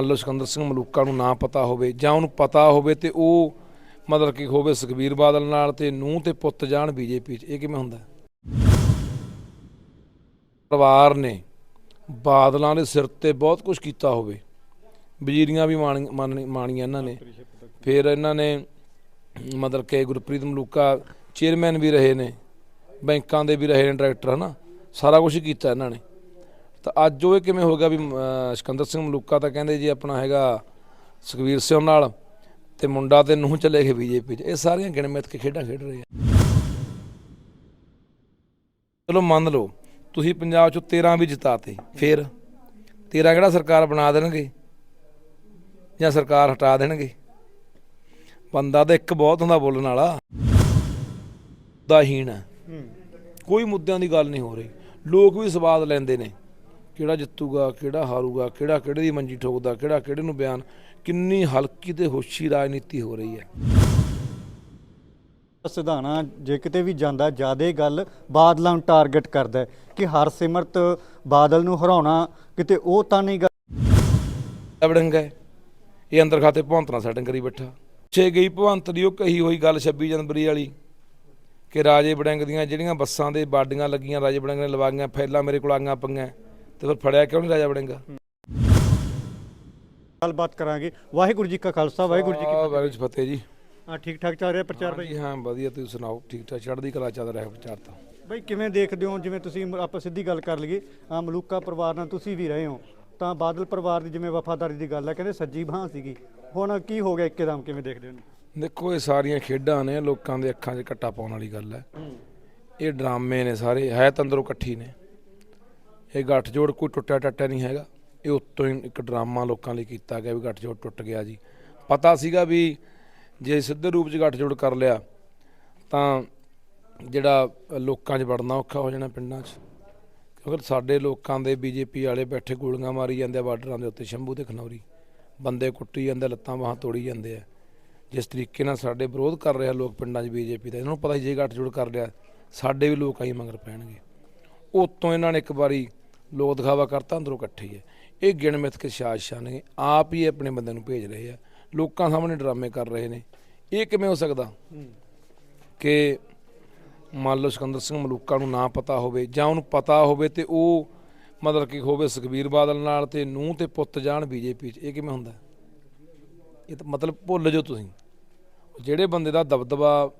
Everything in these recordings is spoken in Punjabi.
ਮੰਨ ਸਿਕੰਦਰ ਸਿੰਘ ਮਲੂਕਾ ਨੂੰ ਨਾ ਪਤਾ ਹੋਵੇ ਜਾਂ ਉਹਨੂੰ ਪਤਾ ਹੋਵੇ ਤੇ ਉਹ ਮਤਲਬ ਕਿ ਹੋਵੇ ਸੁਖਬੀਰ ਬਾਦਲ ਨਾਲ ਤੇ ਨੂੰ ਤੇ ਪੁੱਤ ਜਾਣ ਬੀਜੇਪੀ 'ਚ, ਇਹ ਕਿਵੇਂ ਹੁੰਦਾ? ਪਰਿਵਾਰ ਨੇ ਬਾਦਲਾਂ ਦੇ ਸਿਰ ਤੇ ਬਹੁਤ ਕੁਝ ਕੀਤਾ ਹੋਵੇ। ਵਜ਼ੀਰੀਆਂ ਵੀ ਮਾਣੀ- ਮਾਣੀ- ਮਾਣੀਆਂ ਇਹਨਾਂ ਨੇ। ਫਿਰ ਇਹਨਾਂ ਨੇ ਮਤਲਬ ਕਿ ਗੁਰਪ੍ਰੀਤ ਮਲੂਕਾ ਚੇਅਰਮੈਨ ਵੀ ਰਹੇ ਨੇ, ਬੈਂਕਾਂ ਦੇ ਵੀ ਰਹੇ ਨੇ ਡਾਇਰੈਕਟਰ, ਹਨਾ? ਸਾਰਾ ਕੁਝ ਕੀਤਾ ਇਹਨਾਂ ਨੇ। ਤਾਂ ਅੱਜ ਉਹ ਇਹ ਕਿਵੇਂ ਹੋ ਗਿਆ ਵੀ ਅਹ, ਸਿਕੰਦਰ ਸਿੰਘ ਮਲੂਕਾ ਤਾਂ ਕਹਿੰਦੇ ਜੀ ਆਪਣਾ ਹੈਗਾ ਸੁਖਵੀਰ ਸਿੰਘ ਨਾਲ ਤੇ ਮੁੰਡਾ ਤੇ ਨੂੰਹ ਚਲੇ ਗਏ ਬੀਜੇਪੀ 'ਚ। ਇਹ ਸਾਰੀਆਂ ਗਿਣਮਿਤ ਕੇ ਖੇਡਾਂ ਖੇਡ ਰਹੇ ਆ। ਚਲੋ ਮੰਨ ਲਓ ਤੁਸੀਂ ਪੰਜਾਬ 'ਚੋਂ 13 ਵੀ ਜਿਤਾਤੇ ਫਿਰ 13 ਕਿਹੜਾ ਸਰਕਾਰ ਬਣਾ ਦੇਣਗੇ? ਜਾਂ ਸਰਕਾਰ ਹਟਾ ਦੇਣਗੇ? ਬੰਦਾ ਤਾਂ ਇੱਕ ਬਹੁਤ ਹੁੰਦਾ ਬੋਲਣ ਵਾਲਾ। ਦਾ ਹੀਣ ਹੈ। ਕੋਈ ਮੁੱਦਿਆਂ ਦੀ ਗੱਲ ਨਹੀਂ ਹੋ ਰਹੀ। ਲੋਕ ਵੀ ਸਵਾਦ ਲੈਂਦੇ ਨੇ। ਕਿਹੜਾ ਜਿੱਤੂਗਾ ਕਿਹੜਾ ਹਾਰੂਗਾ ਕਿਹੜਾ ਕਿਹੜੇ ਦੀ ਮੰਜੀ ਠੋਕਦਾ ਕਿਹੜਾ ਕਿਹੜੇ ਨੂੰ ਬਿਆਨ ਕਿੰਨੀ ਹਲਕੀ ਤੇ ਹੋਸ਼ੀ ਰਾਜਨੀਤੀ ਹੋ ਰਹੀ ਹੈ। ਸਿਧਾਣਾ ਜੇ ਕਿਤੇ ਵੀ ਜਾਂਦਾ ਜਿਆਦੇ ਗੱਲ ਬਾਦਲਾਂ ਨੂੰ ਟਾਰਗੇਟ ਕਰਦਾ ਕਿ ਹਰਸਿਮਰਤ ਬਾਦਲ ਨੂੰ ਹਰਾਉਣਾ ਕਿਤੇ ਉਹ ਤਾਂ ਨਹੀਂ ਗੱਲ ਹੈ। ਇਹ ਅੰਦਰ ਖਾਤੇ ਭਵੰਤ ਨਾਲ ਸੈਟਿੰਗ ਕਰੀ ਬੈਠਾ। ਛੇ ਗਈ ਭਵੰਤ ਦੀ ਉਹ ਕਹੀ ਹੋਈ ਗੱਲ 26 ਜਨਵਰੀ ਵਾਲੀ ਕਿ ਰਾਜੇ ਬੜਿੰਗ ਦੀਆਂ ਜਿਹੜੀਆਂ ਬੱਸਾਂ ਦੇ ਬਾਡੀਆਂ ਲੱਗੀਆਂ ਰਾਜੇ ਬੜਿੰਗ ਨੇ ਲਵਾਈਆਂ ਫੈਲਾਂ ਮੇਰੇ ਕੋਲ ਆਈਆਂ ਪਈਆਂ। ਤੇ ਫਿਰ ਫੜਿਆ ਕਿਉਂ ਨਹੀਂ ਰਾਜਾ ਬੜਿੰਗ ਗੱਲਬਾਤ ਕਰਾਂਗੇ। ਵਾਹਿਗੁਰੂ ਜੀ ਕਾ ਖਾਲਸਾ ਵਾਹਿਗੁਰੂ ਜੀ ਕੀ ਵਾਹਿਗੁਰੂ ਵਾਹਿਗੁਰੂ ਜੀ ਕੀ ਫਤਿਹ ਜੀ। ਫਤਿਹ ਹਾਂ ਠੀਕ ਠਾਕ ਚੱਲ ਰਿਹਾ ਪ੍ਰਚਾਰ ਜੀ ਹਾਂ ਵਧੀਆ ਤੁਸੀਂ ਸੁਣਾਓ? ਠੀਕ ਠਾਕ ਚੜ੍ਹਦੀ ਕਲਾ ਚੱਲ ਰਿਹਾ ਪ੍ਰਚਾਰ ਤਾਂ। ਬਾਈ ਕਿਵੇਂ ਦੇਖਦੇ ਹੋ? ਜਿਵੇਂ ਤੁਸੀਂ ਆਪਾਂ ਸਿੱਧੀ ਗੱਲ ਕਰ ਲਈਏ ਆ ਮਲੂਕਾ ਪਰਿਵਾਰ ਨਾਲ ਤੁਸੀਂ ਵੀ ਰਹੇ ਹੋ ਤਾਂ ਬਾਦਲ ਪਰਿਵਾਰ ਦੀ ਜਿਵੇਂ ਵਫਾਦਾਰੀ ਦੀ ਗੱਲ ਹੈ ਕਹਿੰਦੇ ਸੱਜੀ ਬਾਹ ਸੀਗੀ। ਹੁਣ ਕੀ ਹੋ ਗਿਆ ਇੱਕਦਮ ਕਿਵੇਂ ਦੇਖਦੇ ਹੋ? ਦੇਖੋ ਇਹ ਸਾਰੀਆਂ ਖੇਡਾਂ ਨੇ ਲੋਕਾਂ ਦੇ ਅੱਖਾਂ 'ਚ ਕੱਟਾ ਪਾਉਣ ਵਾਲੀ ਗੱਲ ਹੈ। ਇਹ ਡਰਾਮੇ ਨੇ ਸਾਰੇ ਹੈ ਤਾਂ ਅੰਦਰੋਂ ਇਕੱਠੀ ਨੇ। ਇਹ ਗੱਠਜੋੜ ਕੋਈ ਟੁੱਟਿਆ ਟੱਟਿਆ ਨਹੀਂ ਹੈਗਾ। ਇਹ ਉੱਤੋਂ ਹੀ ਇੱਕ ਡਰਾਮਾ ਲੋਕਾਂ ਲਈ ਕੀਤਾ ਗਿਆ ਵੀ ਗੱਠਜੋੜ ਟੁੱਟ ਗਿਆ ਜੀ। ਪਤਾ ਸੀਗਾ ਵੀ ਜੇ ਸਿੱਧੇ ਰੂਪ 'ਚ ਗੱਠਜੋੜ ਕਰ ਲਿਆ, ਤਾਂ ਜਿਹੜਾ ਲੋਕਾਂ 'ਚ ਵੜਨਾ ਔਖਾ ਹੋ ਜਾਣਾ ਪਿੰਡਾਂ 'ਚ। ਕਿਉਂਕਿ ਸਾਡੇ ਲੋਕਾਂ ਦੇ ਬੀਜੇਪੀ ਵਾਲੇ ਬੈਠੇ ਗੋਲੀਆਂ ਮਾਰੀ ਜਾਂਦੇ ਆ, ਬਾਰਡਰਾਂ ਦੇ ਉੱਤੇ ਸ਼ੰਭੂ ਤੇ ਖਨੌਰੀ। ਬੰਦੇ ਕੁੱਟੀ ਜਾਂਦੇ ਲੱਤਾਂ ਬਾਹਾਂ ਤੋੜੀ ਜਾਂਦੇ ਆ। ਜਿਸ ਤਰੀਕੇ ਨਾਲ ਸਾਡੇ ਵਿਰੋਧ ਕਰ ਰਿਹਾ ਲੋਕ ਪਿੰਡਾਂ 'ਚ ਬੀਜੇਪੀ ਦਾ, ਇਹਨਾਂ ਨੂੰ ਪਤਾ ਸੀ ਜੇ ਗੱਠਜੋੜ ਕਰ ਲਿਆ, ਸਾਡੇ ਵੀ ਲੋਕ ਆਈ ਮੰਗਰ ਪੈਣਗੇ। ਉਤੋਂ ਇਹਨਾਂ ਨੇ ਇੱਕ ਵਾਰੀ ਲੋਕ ਦਿਖਾਵਾ ਕਰਤਾ ਅੰਦਰੋਂ ਇਕੱਠੇ ਹੀ ਹੈ। ਇਹ ਗਿਣਮਿਤ ਕੇ ਸਾਜ਼ਿਸ਼ਾਂ ਨੇ ਆਪ ਹੀ ਆਪਣੇ ਬੰਦੇ ਨੂੰ ਭੇਜ ਰਹੇ ਆ। ਲੋਕਾਂ ਸਾਹਮਣੇ ਡਰਾਮੇ ਕਰ ਰਹੇ ਨੇ। ਇਹ ਕਿਵੇਂ ਹੋ ਸਕਦਾ? ਕਿ ਮੰਨ ਲਓ ਸਿਕੰਦਰ ਸਿੰਘ ਮਲੂਕਾ ਨੂੰ ਨਾ ਪਤਾ ਹੋਵੇ ਜਾਂ ਉਹਨੂੰ ਪਤਾ ਹੋਵੇ ਤੇ ਉਹ ਮਤਲਬ ਕਿ ਹੋਵੇ ਸੁਖਬੀਰ ਬਾਦਲ ਨਾਲ ਤੇ ਨੂੰਹ ਤੇ ਪੁੱਤ ਜਾਣ ਬੀਜੇਪੀ 'ਚ ਇਹ ਕਿਵੇਂ ਹੁੰਦਾ? ਇਹ ਤਾਂ ਮਤਲਬ ਭੁੱਲ ਜਾਓ ਤੁਸੀਂ। ਜਿਹੜੇ ਬੰਦੇ ਦਾ ਦਬਦਬਾ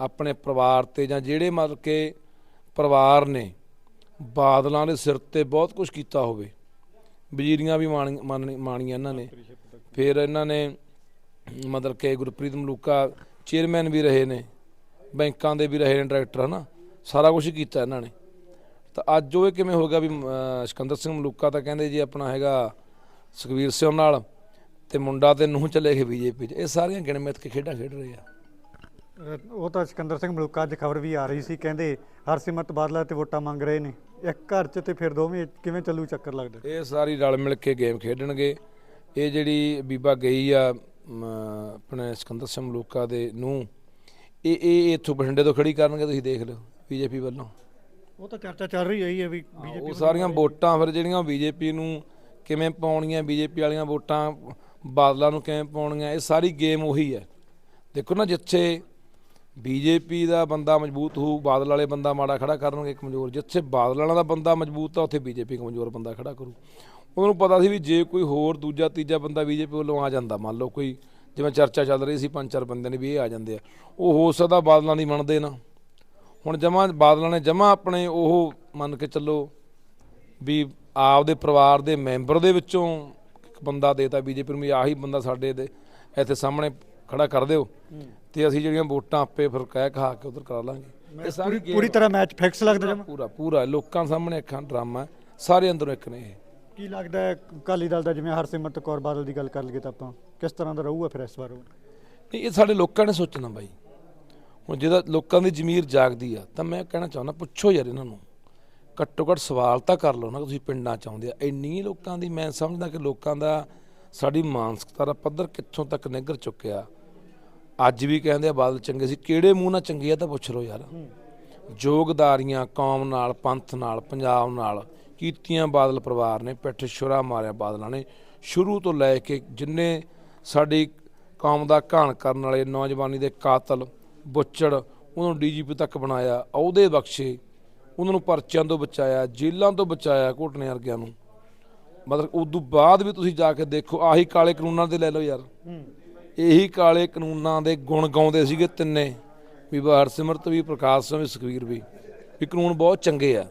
ਆਪਣੇ ਪਰਿਵਾਰ ਤੇ ਜਾਂ ਜਿਹੜੇ ਮਤਲਬ ਕਿ ਪਰਿਵਾਰ ਨੇ ਬਾਦਲਾਂ ਦੇ ਸਿਰ ਤੇ ਬਹੁਤ ਕੁਝ ਕੀਤਾ ਹੋਵੇ। ਵਜ਼ੀਰੀਆਂ ਵੀ ਮਾਣੀ- ਮਾਣੀ- ਮਾਣੀਆਂ ਇਹਨਾਂ ਨੇ। ਫਿਰ ਇਹਨਾਂ ਨੇ ਮਤਲਬ ਕਿ ਗੁਰਪ੍ਰੀਤ ਮਲੂਕਾ ਚੇਅਰਮੈਨ ਵੀ ਰਹੇ ਨੇ, ਬੈਂਕਾਂ ਦੇ ਵੀ ਰਹੇ ਨੇ ਡਾਇਰੈਕਟਰ, ਹਨਾ? ਸਾਰਾ ਕੁਝ ਕੀਤਾ ਇਹਨਾਂ ਨੇ। ਤਾਂ ਅੱਜ ਉਹ ਇਹ ਕਿਵੇਂ ਹੋ ਗਿਆ ਵੀ ਸਿਕੰਦਰ ਸਿੰਘ ਮਲੂਕਾ ਤਾਂ ਕਹਿੰਦੇ ਜੀ ਆਪਣਾ ਹੈਗਾ ਸੁਖਵੀਰ ਸਿੰਘ ਨਾਲ ਤੇ ਮੁੰਡਾ ਤੇ ਨੂੰਹ ਚਲੇ ਗਏ ਬੀਜੇਪੀ 'ਚ। ਇਹ ਸਾਰੀਆਂ ਗਿਣਮਿਤ ਕੇ ਖੇਡਾਂ ਖੇਡ ਰਹੇ ਆ। ਉਹ ਤਾਂ ਸਿਕੰਦਰ ਸਿੰਘ ਮਲੂਕਾ ਅੱਜ ਖਬਰ ਵੀ ਆ ਰਹੀ ਸੀ, ਕਹਿੰਦੇ ਹਰਸਿਮਰਤ ਬਾਦਲ ਤੇ ਵੋਟਾਂ ਮੰਗ ਰਹੇ ਨੇ। ਇੱਕ ਘਰ 'ਚ ਤੇ ਫਿਰ ਦੋਵੇਂ ਕਿਵੇਂ ਚੱਲੂ ਚੱਕਰ ਲੱਗਦਾ? ਇਹ ਸਾਰੀ ਰਲ ਮਿਲ ਕੇ ਗੇਮ ਖੇਡਣਗੇ। ਇਹ ਜਿਹੜੀ ਬੀਬਾ ਗਈ ਆ ਆਪਣੇ ਸਿਕੰਦਰ ਸਿੰਘ ਮਲੂਕਾ ਦੇ ਨੂੰ ਇਹ ਇਹ ਇੱਥੋਂ ਬਠਿੰਡੇ ਤੋਂ ਖੜੀ ਕਰਨਗੇ ਤੁਸੀਂ ਦੇਖ ਲਿਓ ਬੀਜੇਪੀ ਵੱਲੋਂ। ਉਹ ਤਾਂ ਚਰਚਾ ਚੱਲ ਰਹੀ ਹੈ ਵੀ ਹਾਂ, ਉਹ ਸਾਰੀਆਂ ਵੋਟਾਂ ਫਿਰ ਜਿਹੜੀਆਂ ਬੀਜੇਪੀ ਨੂੰ ਕਿਵੇਂ ਪਾਉਣੀਆਂ ਬੀਜੇਪੀ ਵਾਲੀਆਂ ਵੋਟਾਂ ਬਾਦਲਾਂ ਨੂੰ ਕਿਵੇਂ ਪਾਉਣੀਆਂ ਇਹ ਸਾਰੀ ਗੇਮ ਉਹੀ ਹੈ। ਦੇਖੋ ਨਾ ਜਿੱਥੇ ਬੀਜੇਪੀ ਦਾ ਬੰਦਾ ਮਜ਼ਬੂਤ ਹੋਊ, ਬਾਦਲ ਵਾਲੇ ਬੰਦਾ ਮਾੜਾ ਖੜਾ ਕਰਨਗੇ ਕਮਜ਼ੋਰ ਜਿੱਥੇ ਬਾਦਲ ਵਾਲਾ ਦਾ ਬੰਦਾ ਮਜ਼ਬੂਤ ਆ, ਉੱਥੇ ਬੀਜੇਪੀ ਕਮਜ਼ੋਰ ਬੰਦਾ ਖੜਾ ਕਰੂ। ਉਹਨਾਂ ਨੂੰ ਪਤਾ ਸੀ ਵੀ ਜੇ ਕੋਈ ਹੋਰ ਦੂਜਾ ਤੀਜਾ ਬੰਦਾ ਬੀਜੇਪੀ ਵੱਲੋਂ ਆ ਜਾਂਦਾ, ਮੰਨ ਲਓ ਕੋਈ ਜਿਵੇਂ ਚਰਚਾ ਚੱਲ ਰਹੀ ਸੀ ਪੰਜ ਚਾਰ ਬੰਦੇ ਨੇ ਵੀ ਇਹ ਆ ਜਾਂਦੇ ਆ, ਉਹ ਹੋ ਸਕਦਾ ਬਾਦਲਾਂ ਦੀ ਮੰਨਦੇ ਨਾ। ਹੁਣ ਜਮਾ ਬਾਦਲਾਂ ਨੇ ਜਮਾ ਆਪਣੇ ਉਹ ਮੰਨ ਕੇ ਚੱਲੋ ਵੀ ਆਪਦੇ ਪਰਿਵਾਰ ਦੇ ਮੈਂਬਰ ਦੇ ਵਿੱਚੋਂ ਇੱਕ ਬੰਦਾ ਦੇਤਾ, ਬੀਜੇਪੀ ਨੂੰ ਵੀ ਆਹੀ ਬੰਦਾ ਸਾਡੇ ਦੇ ਇੱਥੇ ਸਾਹਮਣੇ ਖੜਾ ਕਰ ਦਿਓ। ਤੇ ਅਸੀਂ ਜਿਹੜੀਆਂ ਵੋਟਾਂ ਆਪੇ ਫਿਰ ਕਹਿ ਕਹਾ ਕੇ ਉਧਰ ਕਰਾ ਲਾਂਗੇ। ਇਹ ਸਾਰੀ game ਪੂਰੀ ਤਰ੍ਹਾਂ ਮੈਚ ਫਿਕਸ ਲੱਗਦਾ ਜਮਾ ਪੂਰਾ ਪੂਰਾ। ਲੋਕਾਂ ਸਾਹਮਣੇ ਅੱਖਾਂ ਡਰਾਮਾ। ਹੈ, ਸਾਰੇ ਅੰਦਰੋਂ ਇੱਕ ਨੇ ਇਹ। ਕੀ ਲੱਗਦਾ ਹੈ ਅਕਾਲੀ ਦਲ ਦਾ ਜਿਵੇਂ ਹਰਸਿਮਰਤ ਕੌਰ ਬਾਦਲ ਦੀ ਗੱਲ ਕਰ ਲਈਏ ਤਾਂ ਆਪਾਂ ਕਿਸ ਤਰ੍ਹਾਂ ਦਾ ਰਹੂਗਾ ਫਿਰ ਇਸ ਵਾਰ ਉਹ? ਨਹੀਂ ਇਹ ਸਾਡੇ ਲੋਕਾਂ ਨੇ ਸੋਚਣਾ ਬਾਈ। ਹੁਣ ਜਿਹਦਾ ਲੋਕਾਂ ਦੀ ਜ਼ਮੀਰ ਜਾਗਦੀ ਆ ਤਾਂ ਮੈਂ ਕਹਿਣਾ ਚਾਹੁੰਦਾ ਪੁੱਛੋ ਯਾਰ ਇਹਨਾਂ ਨੂੰ। ਘੱਟੋ ਘੱਟ ਸਵਾਲ ਤਾਂ ਕਰ ਲਓ ਨਾ ਤੁਸੀਂ ਪਿੰਡਾਂ ਚ ਆਉਂਦੇ ਆ। ਇੰਨੀ ਲੋਕਾਂ ਦੀ ਮੈਂ ਸਮਝਦਾ ਕਿ ਲੋਕਾਂ ਦਾ ਸਾਡੀ ਮਾਨਸਿਕਤਾ ਦਾ ਪੱਧਰ ਕਿੱਥੋਂ ਤੱਕ ਨਿੱਘਰ ਚੁੱਕਿਆ। ਅੱਜ ਵੀ ਕਹਿੰਦੇ ਆ ਬਾਦਲ ਚੰਗੇ ਸੀ ਕਿਹੜੇ ਮੂੰਹ ਨਾਲ ਚੰਗੇ ਆ ਤਾਂ ਪੁੱਛ ਲਓ ਯਾਰ। ਜੋਗਦਾਰੀਆਂ ਕੌਮ ਨਾਲ ਪੰਥ ਨਾਲ ਪੰਜਾਬ ਨਾਲ ਕੀਤੀਆਂ ਬਾਦਲ ਪਰਿਵਾਰ ਨੇ ਪਿੱਠ ਛੁਰਾ ਮਾਰਿਆ ਬਾਦਲਾਂ ਨੇ। ਸ਼ੁਰੂ ਤੋਂ ਲੈ ਕੇ ਜਿੰਨੇ ਸਾਡੀ ਕੌਮ ਦਾ ਘਾਣ ਕਰਨ ਵਾਲੇ ਨੌਜਵਾਨੀ ਦੇ ਕਾਤਲ ਬੁੱਚੜ ਉਹਨਾਂ ਡੀਜੀਪੀ ਤੱਕ ਬਣਾਇਆ ਅਹੁਦੇ ਬਖਸ਼ੇ ਉਹਨਾਂ ਨੂੰ ਪਰਚਿਆਂ ਤੋਂ ਬਚਾਇਆ ਜੇਲ੍ਹਾਂ ਤੋਂ ਬਚਾਇਆ ਘੋਟਣੇ ਵਰਗਿਆਂ ਨੂੰ। ਮਤਲਬ ਉਦੋਂ ਬਾਅਦ ਵੀ ਤੁਸੀਂ ਜਾ ਕੇ ਦੇਖੋ ਆਹੀ ਕਾਲੇ ਕਾਨੂੰਨਾਂ ਦੇ ਲੈ ਲਓ ਯਾਰ। ਇਹੀ ਕਾਲੇ ਕਾਨੂੰਨਾਂ ਦੇ ਗੁਣ ਗਾਉਂਦੇ ਸੀਗੇ ਤਿੰਨੇ, ਵੀ ਹਰਸਿਮਰਤ ਵੀ, ਪ੍ਰਕਾਸ਼ ਸਿੰਘ ਵੀ, ਸੁਖਵੀਰ ਵੀ ਵੀ ਕਾਨੂੰਨ ਬਹੁਤ ਚੰਗੇ ਆ।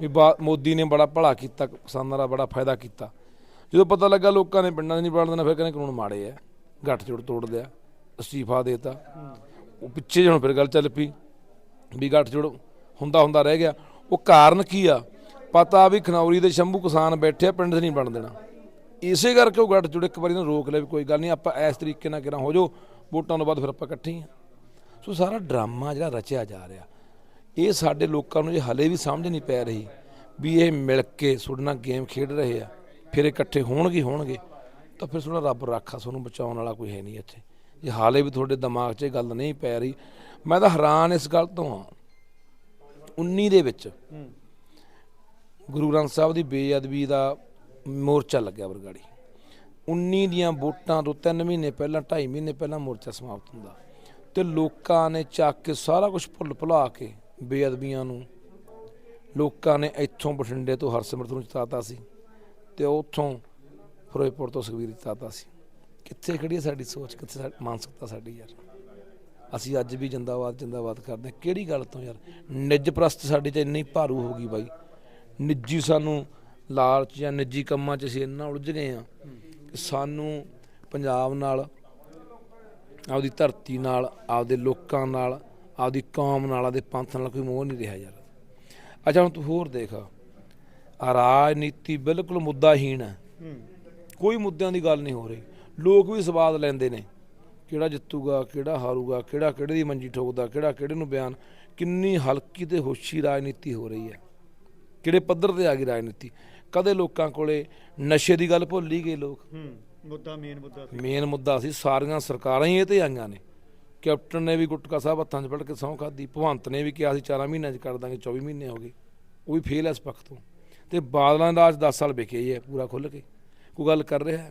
ਵੀ ਬਾ- ਮੋਦੀ ਨੇ ਬੜਾ ਭਲਾ ਕੀਤਾ, ਕਿਸਾਨਾਂ ਦਾ ਬੜਾ ਫਾਇਦਾ ਕੀਤਾ। ਜਦੋਂ ਪਤਾ ਲੱਗਾ ਲੋਕਾਂ ਨੇ ਪਿੰਡਾਂ 'ਚ ਨਹੀਂ ਵੜਨ ਦੇਣਾ, ਫਿਰ ਕਹਿੰਦੇ ਕਾਨੂੰਨ ਮਾੜੇ ਆ ਗੱਠਜੋੜ ਤੋੜ ਦਿਆ ਅਸਤੀਫਾ ਦੇਤਾ। ਉਹ ਪਿੱਛੇ ਜਿਹੇ ਹੁਣ ਫਿਰ ਗੱਲ ਚੱਲ ਪਈ, ਵੀ ਗੱਠਜੋੜ ਹੁੰਦਾ ਹੁੰਦਾ ਰਹਿ ਗਿਆ। ਉਹ ਕਾਰਨ ਕੀ ਆ? ਪਤਾ ਵੀ ਖਨੌਰੀ ਦੇ ਸ਼ੰਭੂ ਕਿਸਾਨ ਬੈਠੇ ਆ, ਪਿੰਡ 'ਚ ਨਹੀਂ ਬਣ ਦੇਣਾ। ਇਸੇ ਕਰਕੇ ਉਹ ਗੱਠ ਜੋੜ ਇੱਕ ਵਾਰੀ ਨੂੰ ਰੋਕ ਲਿਆ ਵੀ ਕੋਈ ਗੱਲ ਨਹੀਂ ਆਪਾਂ ਇਸ ਤਰੀਕੇ ਨਾਲ ਕਿਰਾਂ ਹੋ ਜਾਓ ਵੋਟਾਂ ਤੋਂ ਬਾਅਦ ਫਿਰ ਆਪਾਂ ਇਕੱਠੇ ਹੀ ਆ ਸੋ ਸਾਰਾ ਡਰਾਮਾ ਜਿਹੜਾ ਰਚਿਆ ਜਾ ਰਿਹਾ ਇਹ ਸਾਡੇ ਲੋਕਾਂ ਨੂੰ ਜੇ ਹਲੇ ਵੀ ਸਮਝ ਨਹੀਂ ਪੈ ਰਹੀ ਵੀ ਇਹ ਮਿਲ ਕੇ ਨਾਲ ਗੇਮ ਖੇਡ ਰਹੇ ਆ ਫਿਰ ਇਕੱਠੇ ਹੋਣਗੇ ਹੋਣਗੇ ਤਾਂ ਫਿਰ ਤੁਹਾਡਾ ਰੱਬ ਰਾਖਾ ਤੁਹਾਨੂੰ ਬਚਾਉਣ ਵਾਲਾ ਕੋਈ ਹੈ ਨਹੀਂ ਇੱਥੇ। ਜੇ ਹਾਲੇ ਵੀ ਤੁਹਾਡੇ ਦਿਮਾਗ 'ਚ ਇਹ ਗੱਲ ਨਹੀਂ ਪੈ ਰਹੀ ਮੈਂ ਤਾਂ ਹੈਰਾਨ ਇਸ ਗੱਲ ਤੋਂ ਹਾਂ। 19 ਦੇ ਵਿੱਚ ਗੁਰੂ ਗ੍ਰੰਥ ਸਾਹਿਬ ਦੀ ਬੇਅਦਬੀ ਦਾ ਮੋਰਚਾ ਲੱਗਿਆ ਬਰਗਾੜੀ। 19 ਦੀਆਂ ਵੋਟਾਂ ਤੋਂ 3 ਮਹੀਨੇ ਪਹਿਲਾਂ 2.5 ਮਹੀਨੇ ਪਹਿਲਾਂ ਮੋਰਚਾ ਸਮਾਪਤ ਹੁੰਦਾ। ਤੇ ਲੋਕਾਂ ਨੇ ਚੱਕ ਕੇ ਸਾਰਾ ਕੁਝ ਭੁੱਲ ਭੁਲਾ ਕੇ ਬੇਅਦਬੀਆਂ ਨੂੰ, ਲੋਕਾਂ ਨੇ ਇੱਥੋਂ ਬਠਿੰਡੇ ਤੋਂ ਹਰਸਿਮਰਤ ਨੂੰ ਜਿਤਾਤਾ ਸੀ ਤੇ ਉੱਥੋਂ ਫਿਰੋਜ਼ਪੁਰ ਤੋਂ ਸੁਖਬੀਰ ਜਿਤਾਤਾ ਸੀ। ਕਿੱਥੇ ਖੜੀ ਹੈ ਸਾਡੀ ਸੋਚ? ਕਿੱਥੇ ਸਾਡੀ ਮਾਨਸਿਕਤਾ ਸਾਡੀ ਯਾਰ? ਅਸੀਂ ਅੱਜ ਵੀ ਜਿੰਦਾਬਾਦ ਜਿੰਦਾਬਾਦ ਕਰਦੇ। ਕਿਹੜੀ ਗੱਲ ਤੋਂ ਯਾਰ? ਨਿੱਜ ਪ੍ਰਸਤ ਸਾਡੇ 'ਚ ਇੰਨੀ ਭਾਰੂ ਹੋ ਗਈ ਬਾਈ। ਨਿੱਜੀ ਸਾਨੂੰ ਲਾਲਚ ਜਾਂ ਨਿੱਜੀ ਕੰਮਾਂ 'ਚ ਅਸੀਂ ਇੰਨਾ ਉਲਝ ਗਏ ਆ ਕਿ ਸਾਨੂੰ ਪੰਜਾਬ ਨਾਲ, ਆਪਦੀ ਧਰਤੀ ਨਾਲ, ਆਪਦੇ ਲੋਕਾਂ ਨਾਲ, ਆਪਦੀ ਕੌਮ ਨਾਲ, ਆਪਦੇ ਪੰਥ ਨਾਲ ਕੋਈ ਮੋਹ ਨਹੀਂ ਰਿਹਾ ਯਾਰ। ਅੱਛਾ, ਹੁਣ ਤੂੰ ਹੋਰ ਦੇਖ। ਆ ਰਾਜਨੀਤੀ ਬਿਲਕੁਲ ਮੁੱਦਾਹੀਣ ਹੈ। ਕੋਈ ਮੁੱਦਿਆਂ ਦੀ ਗੱਲ ਨਹੀਂ ਹੋ ਰਹੀ। ਲੋਕ ਵੀ ਸਵਾਦ ਲੈਂਦੇ ਨੇ। ਕਿਹੜਾ ਜਿੱਤੂਗਾ, ਕਿਹੜਾ ਹਾਰੂਗਾ, ਕਿਹੜਾ ਕਿਹੜੇ ਦੀ ਮੰਜੀ ਠੋਕਦਾ, ਕਿਹੜਾ ਕਿਹੜੇ ਨੂੰ ਬਿਆਨ। ਕਿੰਨੀ ਹਲਕੀ ਤੇ ਹੋਸ਼ੀ ਰਾਜਨੀਤੀ ਹੋ ਰਹੀ ਹੈ। ਕਿਹੜੇ ਪੱਧਰ ਤੇ ਆ ਗਈ ਰਾਜਨੀਤੀ। ਕਦੇ ਲੋਕਾਂ ਕੋਲੇ ਨਸ਼ੇ ਦੀ ਗੱਲ ਭੁੱਲ ਹੀ ਗਏ ਲੋਕ। ਹੂੰ ਮੁੱਦਾ ਮੇਨ ਮੁੱਦਾ ਸੀ। ਮੇਨ ਮੁੱਦਾ ਸੀ ਸਾਰੀਆਂ ਸਰਕਾਰਾਂ ਹੀ ਇਹ ਤੇ ਆਈਆਂ ਨੇ। ਕੈਪਟਨ ਨੇ ਵੀ ਗੁਟਕਾ ਸਾਹਿਬ ਹੱਥਾਂ 'ਚ ਫੜ ਕੇ ਸਹੁੰ ਖਾਦੀ ਭਗਵੰਤ ਨੇ ਵੀ ਕਿਹਾ ਸੀ 4 ਮਹੀਨਿਆਂ 'ਚ ਕਰ ਦਾਂਗੇ 24 ਮਹੀਨੇ ਹੋ ਗਏ। ਉਹ ਵੀ ਫੇਲ ਇਸ ਪੱਖ ਤੋਂ। ਤੇ ਬਾਦਲਾਂ ਦਾ ਅੱਜ 10 ਸਾਲ ਵਿਕੇ ਹੀ ਹੈ ਪੂਰਾ ਖੁੱਲ ਕੇ। ਕੋਈ ਗੱਲ ਕਰ ਰਿਹਾ?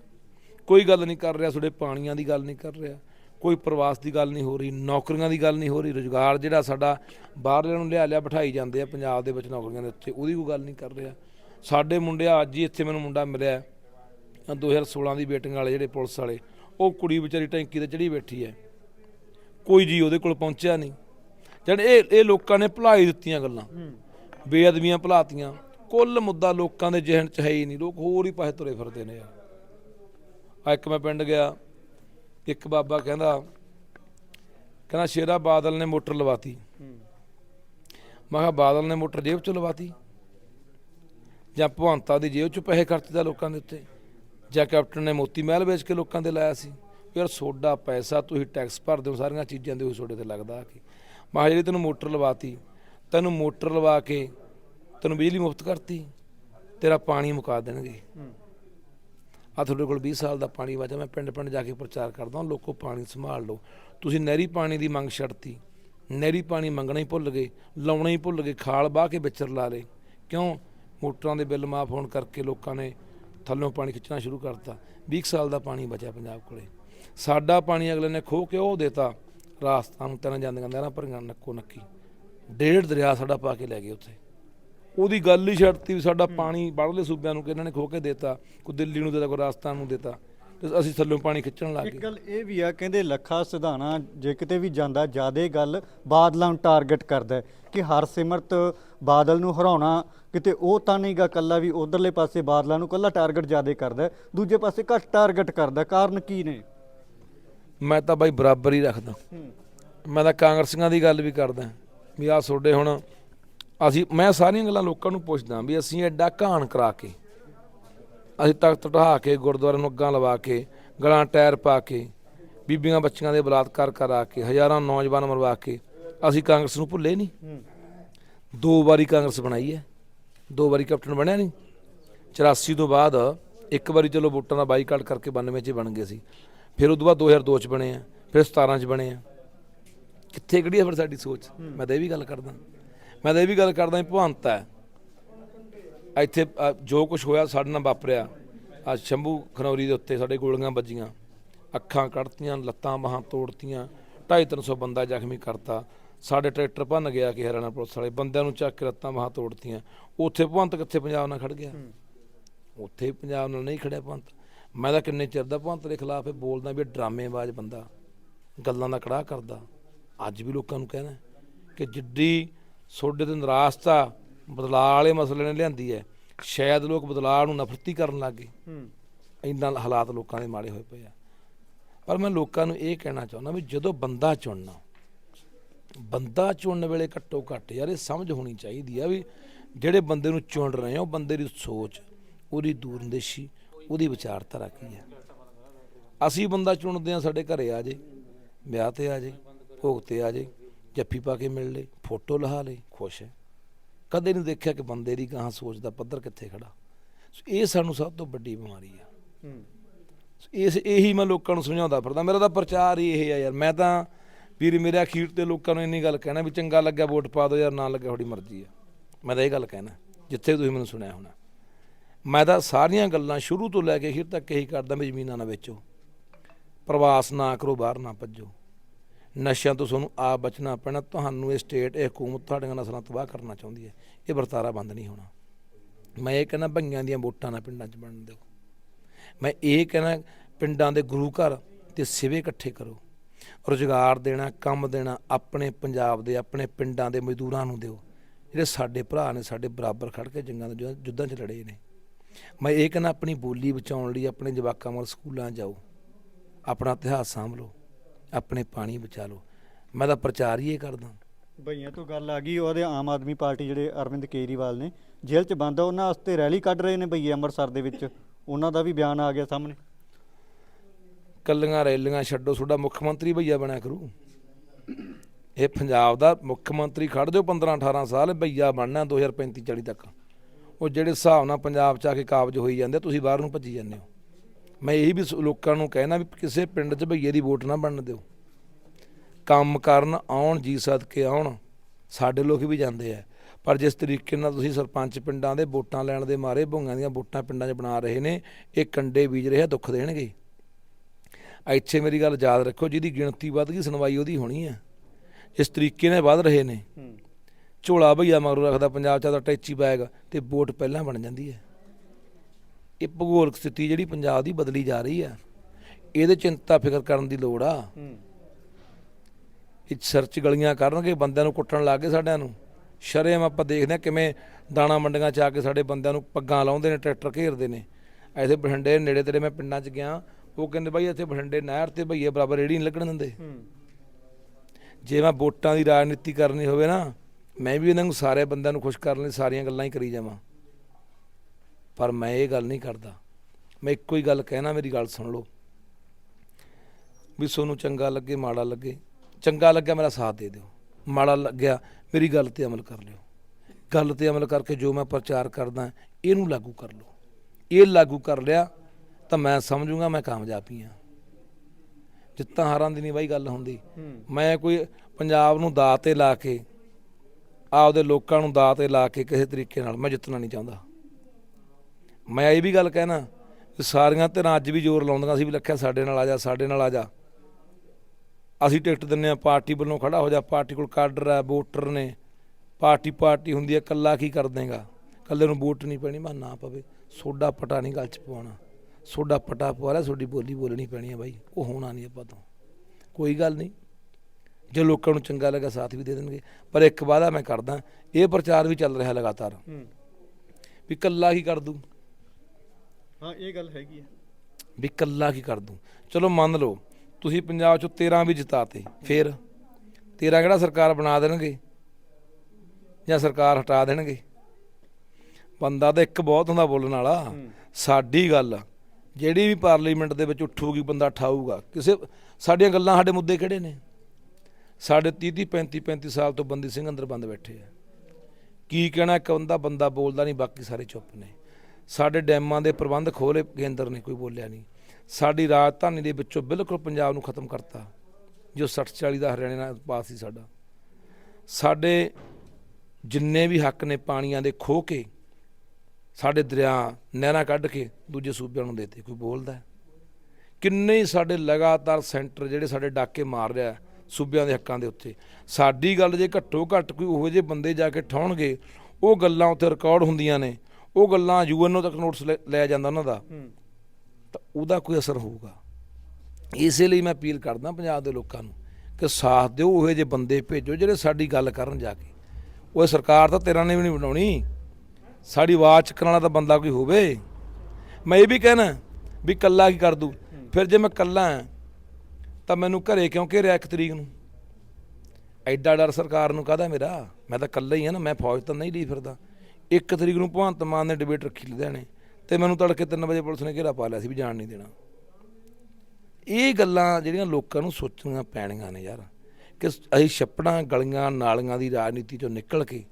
ਕੋਈ ਗੱਲ ਨਹੀਂ ਕਰ ਰਿਹਾ ਤੁਹਾਡੇ ਪਾਣੀਆਂ ਦੀ ਗੱਲ ਨਹੀਂ ਕਰ ਰਿਹਾ। ਕੋਈ ਪ੍ਰਵਾਸ ਦੀ ਗੱਲ ਨਹੀਂ ਹੋ ਰਹੀ ਨੌਕਰੀਆਂ ਦੀ ਗੱਲ ਨਹੀਂ ਹੋ ਰਹੀ। ਰੁਜ਼ਗਾਰ ਜਿਹੜਾ ਸਾਡਾ ਬਾਹਰਲਿਆਂ ਨੂੰ ਲਿਆ ਲਿਆ ਬਿਠਾਈ ਜਾਂਦੇ ਆ ਪੰਜਾਬ ਦੇ ਵਿੱਚ ਨੌਕਰੀਆਂ ਦੇ ਉੱਤੇ ਉਹਦੀ ਕੋਈ ਗੱਲ ਨਹੀਂ ਕਰ ਰਿਹਾ। ਸਾਡੇ ਮੁੰਡਿਆ ਅੱਜ ਹੀ ਇੱਥੇ ਮੈਨੂੰ ਮੁੰਡਾ ਮਿਲਿਆ ਆਹ 2016 ਦੀ ਬੇਟਿੰਗ ਵਾਲੇ ਜਿਹੜੇ ਪੁਲਿਸ ਵਾਲੇ ਉਹ ਕੁੜੀ ਵਿਚਾਰੀ ਟੈਂਕੀ ਤੇ ਚੜੀ ਬੈਠੀ ਹੈ। ਕੋਈ ਜੀ ਉਹਦੇ ਕੋਲ ਪਹੁੰਚਿਆ ਨਹੀਂ। ਜਿਹੜੇ ਇਹ ਇਹ ਲੋਕਾਂ ਨੇ ਭੁਲਾਈ ਦਿੱਤੀਆਂ ਗੱਲਾਂ। ਬੇਅਦਬੀਆਂ ਭੁਲਾਤੀਆਂ। ਕੁੱਲ ਮੁੱਦਾ ਲੋਕਾਂ ਦੇ ਜ਼ਿਹਨ 'ਚ ਹੈ ਹੀ ਨਹੀਂ। ਲੋਕ ਹੋਰ ਹੀ ਪਾਸੇ ਤੁਰੇ ਫਿਰਦੇ ਨੇ ਯਾਰ। ਆ ਇੱਕ ਮੈਂ ਪਿੰਡ ਗਿਆ। ਇੱਕ ਬਾਬਾ ਕਹਿੰਦਾ ਕਹਿੰਦਾ ਸ਼ੇਰਾ ਬਾਦਲ ਨੇ ਮੋਟਰ ਲਵਾਤੀ। ਮੈਂ ਕਿਹਾ ਬਾਦਲ ਨੇ ਮੋਟਰ ਜੇਬ 'ਚ ਲਵਾਤੀ? ਜਾਂ ਭਵੰਤਾ ਦੀ ਜੇਬ 'ਚ ਪੈਸੇ ਖਰਚਦਾ ਲੋਕਾਂ ਦੇ ਉੱਤੇ। ਜਾਂ ਕੈਪਟਨ ਨੇ ਮੋਤੀ ਮਹਿਲ ਵੇਚ ਕੇ ਲੋਕਾਂ ਦੇ ਲਾਇਆ ਸੀ। ਯਾਰ ਸੋਡਾ ਪੈਸਾ ਤੁਸੀਂ ਟੈਕਸ ਭਰਦੇ ਹੋ ਸਾਰੀਆਂ ਚੀਜ਼ਾਂ ਦੇ ਉਹ ਤੁਹਾਡੇ ਤੇ ਲੱਗਦਾ ਕਿ। ਮੈਂ ਜਿਹੜੀ ਤੈਨੂੰ ਮੋਟਰ ਲਵਾਤੀ ਤੈਨੂੰ ਮੋਟਰ ਲਵਾ ਕੇ ਤੈਨੂੰ ਬਿਜਲੀ ਮੁਫਤ ਕਰਤੀ ਤੇਰਾ ਪਾਣੀ ਮੁਕਾ ਦੇਣਗੇ। ਆ ਤੁਹਾਡੇ ਕੋਲ 20 ਸਾਲ ਦਾ ਪਾਣੀ ਵਾਜਾ ਮੈਂ ਪਿੰਡ ਪਿੰਡ ਜਾ ਕੇ ਪ੍ਰਚਾਰ ਕਰਦਾ ਹਾਂ ਲੋਕੋ ਪਾਣੀ ਸੰਭਾਲ ਲਓ। ਤੁਸੀਂ ਨਹਿਰੀ ਪਾਣੀ ਦੀ ਮੰਗ ਛੱਡਤੀ। ਨਹਿਰੀ ਪਾਣੀ ਮੰਗਣਾ ਹੀ ਭੁੱਲ ਗਏ ਲਾਉਣਾ ਹੀ ਭੁੱਲ ਗਏ ਖਾਲ ਬਾਹ ਕੇ ਵਿਚਰ ਲਾ ਲਏ। ਕਿਉਂ? ਮੋਟਰਾਂ ਦੇ ਬਿੱਲ ਮਾਫ ਹੋਣ ਕਰਕੇ ਲੋਕਾਂ ਨੇ ਥੱਲੋਂ ਪਾਣੀ ਖਿੱਚਣਾ ਸ਼ੁਰੂ ਕਰਤਾ। 20 ਸਾਲ ਦਾ ਪਾਣੀ ਬਚਿਆ ਪੰਜਾਬ ਕੋਲੇ। ਸਾਡਾ ਪਾਣੀ ਅਗਲੇ ਨੇ ਖੋਹ ਕੇ ਉਹ ਦੇਤਾ। ਰਾਸਤਾ ਨੂੰ ਤੈਨਾਂ ਜਾਂਦੀਆਂ ਨਹਿਰਾਂ ਭਰੀਆਂ ਨੱਕੋ ਨੱਕੀ। ਡੇਢ ਦਰਿਆ ਸਾਡਾ ਪਾ ਕੇ ਲੈ ਗਏ ਉੱਥੇ। ਉਹਦੀ ਗੱਲ ਹੀ ਛੱਡਤੀ ਵੀ ਸਾਡਾ ਪਾਣੀ ਬਾਹਰਲੇ ਸੂਬਿਆਂ ਨੂੰ ਕਿ ਇਹਨਾਂ ਨੇ ਖੋ ਕੇ ਦੇਤਾ ਕੋਈ ਦਿੱਲੀ ਨੂੰ ਦੇਤਾ ਕੋਈ ਰਾਜਸਥਾਨ ਨੂੰ ਦੇਤਾ। ਅਸੀਂ ਥੱਲੋਂ ਪਾਣੀ ਖਿੱਚਣ ਲੱਗ ਇੱਕ ਗਏ। ਗੱਲ ਇਹ ਵੀ ਆ ਕਹਿੰਦੇ ਲੱਖਾ ਸਿਧਾਣਾ ਜੇ ਕਿਤੇ ਵੀ ਜਾਂਦਾ ਜਿਆਦੇ ਗੱਲ ਬਾਦਲਾਂ ਨੂੰ ਟਾਰਗੇਟ ਕਰਦਾ ਹੈ ਕਿ ਹਰਸਿਮਰਤ ਬਾਦਲ ਨੂੰ ਹਰਾਉਣਾ ਕਿਤੇ ਉਹ ਤਾਂ ਨਹੀਂਗਾ ਕੱਲਾ ਵੀ ਉਧਰਲੇ ਪਾਸੇ ਬਾਦਲਾਂ ਨੂੰ ਕੱਲਾ ਟਾਰਗੇਟ ਜਿਆਦੇ ਕਰਦਾ ਹੈ, ਦੂਜੇ ਪਾਸੇ ਘੱਟ ਟਾਰਗੇਟ ਕਰਦਾ ਹੈ। ਕਾਰਨ ਕੀ ਨੇ? ਮੈਂ ਤਾਂ ਬਾਈ ਬਰਾਬਰ ਹੀ ਰੱਖਦਾ। ਮੈਂ ਤਾਂ ਕਾਂਗਰਸੀਆਂ ਦੀ ਗੱਲ ਵੀ ਕਰਦਾ ਵੀ ਆ ਤੁਹਾਡੇ ਹੁਣ ਅਸੀਂ ਮੈਂ ਸਾਰੀਆਂ ਗੱਲਾਂ ਲੋਕਾਂ ਨੂੰ ਪੁੱਛਦਾ ਵੀ ਅਸੀਂ ਐਡਾ ਘਾਣ ਕਰਾ ਕੇ ਅਸੀਂ ਤਖਤ ਢਹਾ ਕੇ ਗੁਰਦੁਆਰੇ ਨੂੰ ਅੱਗਾਂ ਲਵਾ ਕੇ ਗਲਾਂ ਟਾਇਰ ਪਾ ਕੇ ਬੀਬੀਆਂ ਬੱਚੀਆਂ ਦੇ ਬਲਾਤਕਾਰ ਕਰਾ ਕੇ ਹਜ਼ਾਰਾਂ ਨੌਜਵਾਨ ਮਰਵਾ ਕੇ ਅਸੀਂ ਕਾਂਗਰਸ ਨੂੰ ਭੁੱਲੇ ਨਹੀਂ। ਦੋ ਵਾਰੀ ਕਾਂਗਰਸ ਬਣਾਈ ਹੈ। ਦੋ ਵਾਰੀ ਕੈਪਟਨ ਬਣਿਆ ਨਹੀਂ। 84 ਤੋਂ ਬਾਅਦ ਇੱਕ ਵਾਰੀ ਚਲੋ ਵੋਟਾਂ ਦਾ ਬਾਈਕਾਟ ਕਰਕੇ 92 ਚ ਹੀ ਬਣ ਗਏ ਸੀ। ਫਿਰ ਉਦੋਂ ਬਾਅਦ 2002 ਚ ਬਣੇ ਆ ਫਿਰ 17 ਚ ਬਣੇ ਆ। ਕਿੱਥੇ ਕਿਹੜੀ ਆ ਫਿਰ ਸਾਡੀ ਸੋਚ? ਮੈਂ ਤਾਂ ਇਹ ਵੀ ਗੱਲ ਕਰਦਾ। ਮੈਂ ਤਾਂ ਇਹ ਵੀ ਗੱਲ ਕਰਦਾ ਭਵੰਤ ਹੈ। ਇੱਥੇ ਜੋ ਕੁਝ ਹੋਇਆ ਸਾਡੇ ਨਾਲ ਵਾਪਰਿਆ। ਅੱਜ ਸ਼ੰਭੂ ਖਨੌਰੀ ਦੇ ਉੱਤੇ ਸਾਡੇ ਗੋਲੀਆਂ ਵੱਜੀਆਂ। ਅੱਖਾਂ ਕੱਢਤੀਆਂ ਲੱਤਾਂ ਬਾਹਾਂ ਤੋੜਤੀਆਂ 250 ਬੰਦਾ ਜ਼ਖਮੀ ਕਰਤਾ। ਸਾਡੇ ਟਰੈਕਟਰ ਭੰਨ ਗਿਆ ਕਿ ਹਰਿਆਣਾ ਪੁਲਿਸ ਵਾਲੇ ਬੰਦਿਆਂ ਨੂੰ ਚੱਕ ਕੇ ਲੱਤਾਂ ਬਾਹਾਂ ਤੋੜਤੀਆਂ। ਉੱਥੇ ਭਵੰਤ ਕਿੱਥੇ ਪੰਜਾਬ ਨਾਲ ਖੜ ਗਿਆ? ਉੱਥੇ ਪੰਜਾਬ ਨਾਲ ਨਹੀਂ ਖੜਿਆ ਭਵੰਤ। ਮੈਂ ਤਾਂ ਕਿੰਨੇ ਚਿਰ ਦਾ ਭਵੰਤ ਦੇ ਖਿਲਾਫ ਇਹ ਬੋਲਦਾ ਵੀ ਡਰਾਮੇਬਾਜ਼ ਬੰਦਾ ਗੱਲਾਂ ਦਾ ਕੜਾਹ ਕਰਦਾ। ਅੱਜ ਵੀ ਲੋਕਾਂ ਨੂੰ ਕਹਿਣਾ ਕਿ ਜਿੱਡੀ ਸੋਡੇ ਤੇ ਨਿਰਾਸ਼ਤਾ ਬਦਲਾਅ ਵਾਲੇ ਮਸਲੇ ਨੇ ਲਿਆਂਦੀ ਹੈ। ਸ਼ਾਇਦ ਲੋਕ ਬਦਲਾਅ ਨੂੰ ਨਫ਼ਰਤੀ ਕਰਨ ਲੱਗ। ਗਏ ਹੂੰ। ਇੰਨਾ ਹਾਲਾਤ ਲੋਕਾਂ ਦੇ ਮਾੜੇ ਹੋਏ ਪਏ ਆ। ਪਰ ਮੈਂ ਲੋਕਾਂ ਨੂੰ ਇਹ ਕਹਿਣਾ ਚਾਹੁੰਦਾ ਵੀ ਜਦੋਂ ਬੰਦਾ ਚੁਣਨਾ ਬੰਦਾ ਚੁਣਨ ਵੇਲੇ ਘੱਟੋ ਘੱਟ ਯਾਰ ਇਹ ਸਮਝ ਹੋਣੀ ਚਾਹੀਦੀ ਆ ਵੀ ਜਿਹੜੇ ਬੰਦੇ ਨੂੰ ਚੁਣ ਰਹੇ ਆ ਉਹ ਬੰਦੇ ਦੀ ਸੋਚ ਉਹਦੀ ਦੂਰੰਦੇਸ਼ੀ ਉਹਦੀ ਵਿਚਾਰਧਾਰਾ ਕੀ ਹੈ? ਅਸੀਂ ਬੰਦਾ ਚੁਣਦੇ ਆ ਸਾਡੇ ਘਰੇ ਆ ਜੇ ਵਿਆਹ ਤੇ ਆ ਜੇ ਭੋਗ ਤੇ ਆ ਜੇ ਜੱਫੀ ਪਾ ਕੇ ਮਿਲ ਲੇ ਫੋਟੋ ਲਹਾ ਲੇ ਖੁਸ਼ ਹੈ। ਕਦੇ ਨਹੀਂ ਦੇਖਿਆ ਕਿ ਬੰਦੇ ਦੀ ਗਾਂ ਸੋਚ ਦਾ ਪੱਧਰ ਕਿੱਥੇ ਖੜਾ। ਸੋ ਇਹ ਸਾਨੂੰ ਸਭ ਤੋਂ ਵੱਡੀ ਬਿਮਾਰੀ ਆ। ਇਸ ਇਹੀ ਮੈਂ ਲੋਕਾਂ ਨੂੰ ਸਮਝਾਉਂਦਾ ਫਿਰਦਾ। ਮੇਰਾ ਤਾਂ ਪ੍ਰਚਾਰ ਹੀ ਇਹ ਆ ਯਾਰ। ਮੈਂ ਤਾਂ ਵੀਰ ਮੇਰੇ ਅਖੀਰ ਤੇ ਲੋਕਾਂ ਨੂੰ ਇੰਨੀ ਗੱਲ ਕਹਿਣਾ ਵੀ ਚੰਗਾ ਲੱਗਿਆ ਵੋਟ ਪਾ ਦਿਓ ਯਾਰ ਨਾ ਲੱਗਿਆ ਤੁਹਾਡੀ ਮਰਜ਼ੀ ਆ। ਮੈਂ ਤਾਂ ਇਹ ਗੱਲ ਕਹਿਣਾ ਜਿੱਥੇ ਤੁਸੀਂ ਮੈਨੂੰ ਸੁਣਿਆ ਹੋਣਾ। ਮੈਂ ਤਾਂ ਸਾਰੀਆਂ ਗੱਲਾਂ ਸ਼ੁਰੂ ਤੋਂ ਲੈ ਕੇ ਅਖੀਰ ਤੱਕ ਇਹੀ ਕਰਦਾ ਵੀ ਜ਼ਮੀਨਾਂ ਨਾ ਵੇਚੋ। ਪ੍ਰਵਾਸ ਨਾ ਕਰੋ ਬਾਹਰ ਨਾ ਭੱਜੋ। ਨਸ਼ਿਆਂ ਤੋਂ ਤੁਹਾਨੂੰ ਆਪ ਬਚਣਾ ਪੈਣਾ, ਤੁਹਾਨੂੰ ਇਹ ਸਟੇਟ ਇਹ ਹਕੂਮਤ ਤੁਹਾਡੀਆਂ ਨਸਲਾਂ ਤਬਾਹ ਕਰਨਾ ਚਾਹੁੰਦੀ ਹੈ। ਇਹ ਵਰਤਾਰਾ ਬੰਦ ਨਹੀਂ ਹੋਣਾ। ਮੈਂ ਇਹ ਕਹਿੰਦਾ ਭਈਆਂ ਦੀਆਂ ਵੋਟਾਂ ਨਾ ਪਿੰਡਾਂ 'ਚ ਬਣਨ ਦਿਓ। ਮੈਂ ਇਹ ਕਹਿਣਾ ਪਿੰਡਾਂ ਦੇ ਗੁਰੂ ਘਰ ਤੇ ਸਿਵੇ ਇਕੱਠੇ ਕਰੋ। ਰੁਜ਼ਗਾਰ ਦੇਣਾ, ਕੰਮ ਦੇਣਾ, ਆਪਣੇ ਪੰਜਾਬ ਦੇ, ਆਪਣੇ ਪਿੰਡਾਂ ਦੇ ਮਜ਼ਦੂਰਾਂ ਨੂੰ ਦਿਓ। ਜਿਹੜੇ ਸਾਡੇ ਭਰਾ ਨੇ, ਸਾਡੇ ਬਰਾਬਰ ਖੜ ਕੇ ਜੰਗਾਂ ਦੇ ਜੁੱਧ- ਯੁੱਧਾਂ 'ਚ ਲੜੇ ਨੇ। ਮੈਂ ਇਹ ਕਹਿੰਦਾ ਆਪਣੀ ਬੋਲੀ ਬਚਾਉਣ ਲਈ ਆਪਣੇ ਜਵਾਕਾਂ ਵੱਲ ਸਕੂਲਾਂ ਜਾਓ। ਆਪਣਾ ਇਤਿਹਾਸ ਸਾਂਭ ਲਓ। ਆਪਣੇ ਪਾਣੀ ਬਚਾ ਲਓ। ਮੈਂ ਤਾਂ ਪ੍ਰਚਾਰ ਹੀ ਇਹ ਕਰਦਾ ਭਈਆਂ ਤੋਂ ਗੱਲ ਆ ਗਈ ਉਹਦੇ ਆਮ ਆਦਮੀ ਪਾਰਟੀ ਜਿਹੜੇ ਅਰਵਿੰਦ ਕੇਜਰੀਵਾਲ ਨੇ ਜੇਲ੍ਹ 'ਚ ਬੰਦ ਆ ਉਹਨਾਂ ਵਾਸਤੇ ਰੈਲੀ ਕੱਢ ਰਹੇ ਨੇ ਭਈਏ ਅੰਮ੍ਰਿਤਸਰ ਦੇ ਵਿੱਚ। ਉਹਨਾਂ ਦਾ ਵੀ ਬਿਆਨ ਆ ਗਿਆ ਸਾਹਮਣੇ। ਕੱਲੀਆਂ ਰੈਲੀਆਂ ਛੱਡੋ ਤੁਹਾਡਾ ਮੁੱਖ ਮੰਤਰੀ ਭਈਆ ਬਣਿਆ ਕਰੂ। ਇਹ ਪੰਜਾਬ ਦਾ ਮੁੱਖ ਮੰਤਰੀ ਖੜ ਜਾਓ 15 18 ਸਾਲ ਭਈਆ ਬਣਨਾ 2035 40 ਤੱਕ। ਉਹ ਜਿਹੜੇ ਹਿਸਾਬ ਨਾਲ ਪੰਜਾਬ ਚ ਆ ਕੇ ਕਾਬਜ ਹੋਈ ਜਾਂਦੇ ਤੁਸੀਂ ਬਾਹਰ ਨੂੰ ਭੱਜੀ ਜਾਂਦੇ ਹੋ। ਮੈਂ ਇਹੀ ਵੀ ਲੋਕਾਂ ਨੂੰ ਕਹਿਣਾ ਵੀ ਕਿਸੇ ਪਿੰਡ 'ਚ ਭਈਏ ਦੀ ਵੋਟ ਨਾ ਬਣਨ ਦਿਓ। ਕੰਮ ਕਰਨ ਆਉਣ ਜੀ ਸਦਕੇ ਆਉਣ ਸਾਡੇ ਲੋਕ ਵੀ ਜਾਂਦੇ ਆ। ਪਰ ਜਿਸ ਤਰੀਕੇ ਨਾਲ ਤੁਸੀਂ ਸਰਪੰਚ ਪਿੰਡਾਂ ਦੇ ਵੋਟਾਂ ਲੈਣ ਦੇ ਮਾਰੇ ਭੁੰਗਾਂ ਦੀਆਂ ਵੋਟਾਂ ਪਿੰਡਾਂ 'ਚ ਬਣਾ ਰਹੇ ਨੇ ਇਹ ਕੰਡੇ ਬੀਜ ਰਹੇ ਆ ਦੁੱਖ ਦੇਣਗੇ। ਇੱਥੇ ਮੇਰੀ ਗੱਲ ਯਾਦ ਰੱਖੋ ਜਿਹਦੀ ਗਿਣਤੀ ਵੱਧ ਗਈ ਸੁਣਵਾਈ ਉਹਦੀ ਹੋਣੀ ਹੈ ਇਸ ਤਰੀਕੇ ਨਾਲ ਵੱਧ ਰਹੇ ਨੇ। ਝੋਲਾ ਭਈਆ ਮਗਰੋਂ ਰੱਖਦਾ ਪੰਜਾਬ ਚ ਦਾ ਟੈਚੀ ਬੈਗ ਤੇ ਵੋਟ ਪਹਿਲਾਂ ਬਣ ਜਾਂਦੀ ਹੈ ਇਹ ਭੂਗੋਲਿਕ ਸਥਿਤੀ ਜਿਹੜੀ ਪੰਜਾਬ ਦੀ ਬਦਲੀ ਜਾ ਰਹੀ ਹੈ ਇਹਦੇ ਚਿੰਤਾ ਫਿਕਰ ਕਰਨ ਦੀ ਲੋੜ ਆ। ਇਹ ਸਰਚ ਗਲੀਆਂ ਕਰਨਗੇ ਬੰਦਿਆਂ ਨੂੰ ਕੁੱਟਣ ਲੱਗ ਗਏ ਸਾਡਿਆਂ ਨੂੰ। ਸ਼ਰੇਮ ਆਪਾਂ ਦੇਖਦੇ ਹਾਂ ਕਿਵੇਂ ਦਾਣਾ ਮੰਡੀਆਂ ਚ ਆ ਕੇ ਸਾਡੇ ਬੰਦਿਆਂ ਨੂੰ ਪੱਗਾਂ ਲਾਉਂਦੇ ਨੇ ਟਰੈਕਟਰ ਘੇਰਦੇ ਨੇ। ਐਸੇ ਬਠਿੰਡੇ ਨੇੜੇ ਤੇੜੇ ਮੈਂ ਪਿੰਡਾਂ ਚ ਗਿਆ ਉਹ ਕਹਿੰਦੇ ਬਾਈ ਇੱਥੇ ਬਠਿੰਡੇ ਨਹਿਰ ਤੇ ਭਈਏ ਬਰਾਬਰ ਰੇੜੀ ਨਹੀਂ ਲੱਗਣ ਦਿੰਦੇ। ਜੇ ਮੈਂ ਵੋਟਾਂ ਦੀ ਰਾਜਨੀਤੀ ਕਰਨੀ ਹੋਵੇ ਨਾ ਮੈਂ ਵੀ ਇਹਨਾਂ ਨੂੰ ਸਾਰੇ ਬੰਦਿਆਂ ਨੂੰ ਖੁਸ਼ ਕਰਨ ਲਈ ਸਾਰੀਆਂ ਗੱਲਾਂ ਹੀ ਕਰੀ ਜਾਵਾਂ। ਪਰ ਮੈਂ ਇਹ ਗੱਲ ਨਹੀਂ ਕਰਦਾ। ਮੈਂ ਇੱਕੋ ਹੀ ਗੱਲ ਕਹਿਣਾ ਮੇਰੀ ਗੱਲ ਸੁਣ ਲਓ। ਵੀ ਤੁਹਾਨੂੰ ਚੰਗਾ ਲੱਗੇ ਮਾੜਾ ਲੱਗੇ। ਚੰਗਾ ਲੱਗਿਆ ਮੇਰਾ ਸਾਥ ਦੇ ਦਿਓ। ਮਾੜਾ ਲੱਗਿਆ ਮੇਰੀ ਗੱਲ ਤੇ ਅਮਲ ਕਰ ਲਿਓ। ਗੱਲ ਤੇ ਅਮਲ ਕਰਕੇ ਜੋ ਮੈਂ ਪ੍ਰਚਾਰ ਕਰਦਾ ਇਹਨੂੰ ਲਾਗੂ ਕਰ ਲਓ। ਇਹ ਲਾਗੂ ਕਰ ਲਿਆ ਤਾਂ ਮੈਂ ਸਮਝੂੰਗਾ ਮੈਂ ਕਾਮਯਾਬ ਹੀ ਹਾਂ। ਜਿੱਤਾਂ ਹਾਰਾਂ ਦੀ ਨਹੀਂ ਬਾਈ ਗੱਲ ਹੁੰਦੀ। ਮੈਂ ਕੋਈ ਪੰਜਾਬ ਨੂੰ ਦਾਅ ਤੇ ਲਾ ਕੇ ਆਪਦੇ ਲੋਕਾਂ ਨੂੰ ਦਾਅ ਤੇ ਲਾ ਕੇ ਕਿਸੇ ਤਰੀਕੇ ਨਾਲ ਮੈਂ ਜਿੱਤਣਾ ਨਹੀਂ ਚਾਹੁੰਦਾ। ਮੈਂ ਇਹ ਵੀ ਗੱਲ ਕਹਿਣਾ ਸਾਰੀਆਂ ਧਿਰਾਂ ਅੱਜ ਵੀ ਜ਼ੋਰ ਲਾਉਂਦੀਆਂ ਸੀ ਵੀ ਲੱਖਿਆ ਸਾਡੇ ਨਾਲ ਆ ਜਾ ਸਾਡੇ ਨਾਲ ਆ ਜਾ। ਅਸੀਂ ਟਿਕਟ ਦਿੰਨੇ ਆ ਪਾਰਟੀ ਵੱਲੋਂ ਖੜਾ ਹੋ ਜਾ। ਪਾਰਟੀ ਕੋਲ ਕਾਡਰ ਹੈ ਵੋਟਰ ਨੇ। ਪਾਰਟੀ ਪਾਰਟੀ ਹੁੰਦੀ ਹੈ ਕੱਲਾ ਕੀ ਕਰ ਦੇਗਾ? ਕੱਲੇ ਨੂੰ ਵੋਟ ਨਹੀਂ ਪੈਣੀ ਮੈਂ ਨਾ ਪਵੇ ਸੋਡਾ ਪਟਾ ਨਹੀਂ ਗੱਲ ਚ ਪਵਾਉਣਾ। ਸੋਡਾ ਪਟਾ ਪਵਾ ਲਿਆ ਤੁਹਾਡੀ ਬੋਲੀ ਬੋਲਣੀ ਪੈਣੀ ਹੈ ਬਾਈ। ਉਹ ਹੋਣਾ ਨਹੀਂ ਆਪਾਂ ਤੋਂ। ਕੋਈ ਗੱਲ ਨਹੀਂ। ਜੇ ਲੋਕਾਂ ਨੂੰ ਚੰਗਾ ਲੱਗਾ ਸਾਥ ਵੀ ਦੇ ਦੇਣਗੇ। ਪਰ ਇੱਕ ਵਾਅਦਾ ਮੈਂ ਕਰਦਾ ਇਹ ਪ੍ਰਚਾਰ ਵੀ ਚੱਲ ਰਿਹਾ ਲਗਾਤਾਰ। ਹੂੰ। ਵੀ ਕੱਲਾ ਕੀ ਕਰ ਦੂੰ ਹਾਂ ਇਹ ਗੱਲ ਹੈਗੀ ਹੈ ਵੀ ਕੱਲਾ ਕੀ ਕਰ ਦੂੰ? ਚਲੋ ਮੰਨ ਲਓ ਤੁਸੀਂ ਪੰਜਾਬ ਚੋਂ 13 ਵੀ ਜਿਤਾਤੇ ਫੇਰ 13 ਕਿਹੜਾ ਸਰਕਾਰ ਬਣਾ ਦੇਣਗੇ? ਜਾਂ ਸਰਕਾਰ ਹਟਾ ਦੇਣਗੇ? ਬੰਦਾ ਤਾਂ ਇੱਕ ਬਹੁਤ ਹੁੰਦਾ ਬੋਲਣ ਵਾਲਾ। ਸਾਡੀ ਗੱਲ ਜਿਹੜੀ ਵੀ ਪਾਰਲੀਮੈਂਟ ਦੇ ਵਿੱਚ ਉੱਠੂਗੀ ਬੰਦਾ ਠਾਊਗਾ ਕਿਸੇ ਸਾਡੀਆਂ ਗੱਲਾਂ ਸਾਡੇ ਮੁੱਦੇ ਕਿਹੜੇ ਨੇ? ਸਾਡੇ 30 30 35 35 ਸਾਲ ਤੋਂ ਬੰਦੀ ਸਿੰਘ ਅੰਦਰ ਬੰਦ ਬੈਠੇ ਆ। ਕੀ ਕਹਿਣਾ ਇੱਕ ਬੰਦਾ? ਬੰਦਾ ਬੋਲਦਾ ਨਹੀਂ ਬਾਕੀ ਸਾਰੇ ਚੁੱਪ ਨੇ। ਸਾਡੇ ਡੈਮਾਂ ਦੇ ਪ੍ਰਬੰਧ ਖੋਲੇ ਕੇਂਦਰ ਨੇ ਕੋਈ ਬੋਲਿਆ ਨਹੀਂ। ਸਾਡੀ ਰਾਜਧਾਨੀ ਦੇ ਵਿੱਚੋਂ ਬਿਲਕੁਲ ਪੰਜਾਬ ਨੂੰ ਖਤਮ ਕਰਤਾ, ਜੋ 60 40 ਦਾ ਹਰਿਆਣੇ ਨਾਲ ਪਾਸ ਸੀ ਸਾਡਾ। ਸਾਡੇ ਜਿੰਨੇ ਵੀ ਹੱਕ ਨੇ ਪਾਣੀਆਂ ਦੇ ਖੋ ਕੇ, ਸਾਡੇ ਦਰਿਆ ਨਹਿਰਾਂ ਕੱਢ ਕੇ ਦੂਜੇ ਸੂਬਿਆਂ ਨੂੰ ਦੇਤੇ, ਕੋਈ ਬੋਲਦਾ ਕਿੰਨੇ ਹੀ ਸਾਡੇ ਲਗਾਤਾਰ ਸੈਂਟਰ ਜਿਹੜੇ ਸਾਡੇ ਡਾਕੇ ਮਾਰ ਰਿਹਾ ਸੂਬਿਆਂ ਦੇ ਹੱਕਾਂ ਦੇ ਉੱਤੇ। ਸਾਡੀ ਗੱਲ ਜੇ ਘੱਟੋ ਘੱਟ ਕੋਈ ਉਹੋ ਜਿਹੇ ਬੰਦੇ ਜਾ ਕੇ ਠਾਉਣਗੇ, ਉਹ ਗੱਲਾਂ ਉੱਤੇ ਰਿਕਾਰਡ ਹੁੰਦੀਆਂ ਨੇ। ਉਹ ਗੱਲਾਂ ਯੂਐਨਓ ਤੱਕ ਨੋਟਿਸ ਲੈ- ਲਿਆ ਜਾਂਦਾ ਉਹਨਾਂ ਦਾ। ਤਾਂ ਉਹਦਾ ਕੋਈ ਅਸਰ ਹੋਊਗਾ। ਇਸੇ ਲਈ ਮੈਂ ਅਪੀਲ ਕਰਦਾ ਪੰਜਾਬ ਦੇ ਲੋਕਾਂ ਨੂੰ ਕਿ ਸਾਥ ਦਿਓ ਉਹੋ ਜਿਹੇ ਬੰਦੇ ਭੇਜੋ ਜਿਹੜੇ ਸਾਡੀ ਗੱਲ ਕਰਨ ਜਾ ਕੇ। ਉਹ ਸਰਕਾਰ ਤਾਂ ਤੇਰਾ ਨੇ ਵੀ ਨਹੀਂ ਬਣਾਉਣੀ। ਸਾਡੀ ਆਵਾਜ਼ ਚੱਕਣ ਵਾਲਾ ਤਾਂ ਬੰਦਾ ਕੋਈ ਹੋਵੇ। ਮੈਂ ਇਹ ਵੀ ਕਹਿਣਾ ਵੀ ਕੱਲਾ ਕੀ ਕਰ ਦੂ? ਫਿਰ ਜੇ ਮੈਂ ਕੱਲਾ ਹਾਂ ਤਾਂ ਮੈਨੂੰ ਘਰੇ ਕਿਉਂ ਘੇਰਿਆ ਇੱਕ ਤਰੀਕ ਨੂੰ? ਐਡਾ ਡਰ ਸਰਕਾਰ ਨੂੰ ਕਾਹਦਾ ਮੇਰਾ? ਮੈਂ ਤਾਂ ਕੱਲਾ ਹੀ ਆ ਨਾ ਮੈਂ ਫੌਜ ਤਾਂ ਨਹੀਂ ਲਈ ਫਿਰਦਾ। ਇੱਕ ਤਰੀਕ ਨੂੰ ਭਗਵੰਤ ਮਾਨ ਨੇ ਡਿਬੇਟ ਰੱਖੀ ਲੁਧਿਆਣੇ, ਤੇ ਮੈਨੂੰ ਤੜਕੇ 3 ਵਜੇ ਪੁਲਿਸ ਨੇ ਘੇਰਾ ਪਾ ਲਿਆ ਸੀ ਵੀ ਜਾਣ ਨਹੀਂ ਦੇਣਾ। ਇਹ ਗੱਲਾਂ ਜਿਹੜੀਆਂ ਲੋਕਾਂ ਨੂੰ ਸੋਚਣੀਆਂ ਪੈਣੀਆਂ ਨੇ ਯਾਰ, ਕਿ ਅਸੀਂ ਛੱਪੜਾਂ, ਗਲੀਆਂ, ਨਾਲੀਆਂ ਦੀ ਰਾਜਨੀਤੀ ਚੋਂ ਨਿਕਲ ਕੇ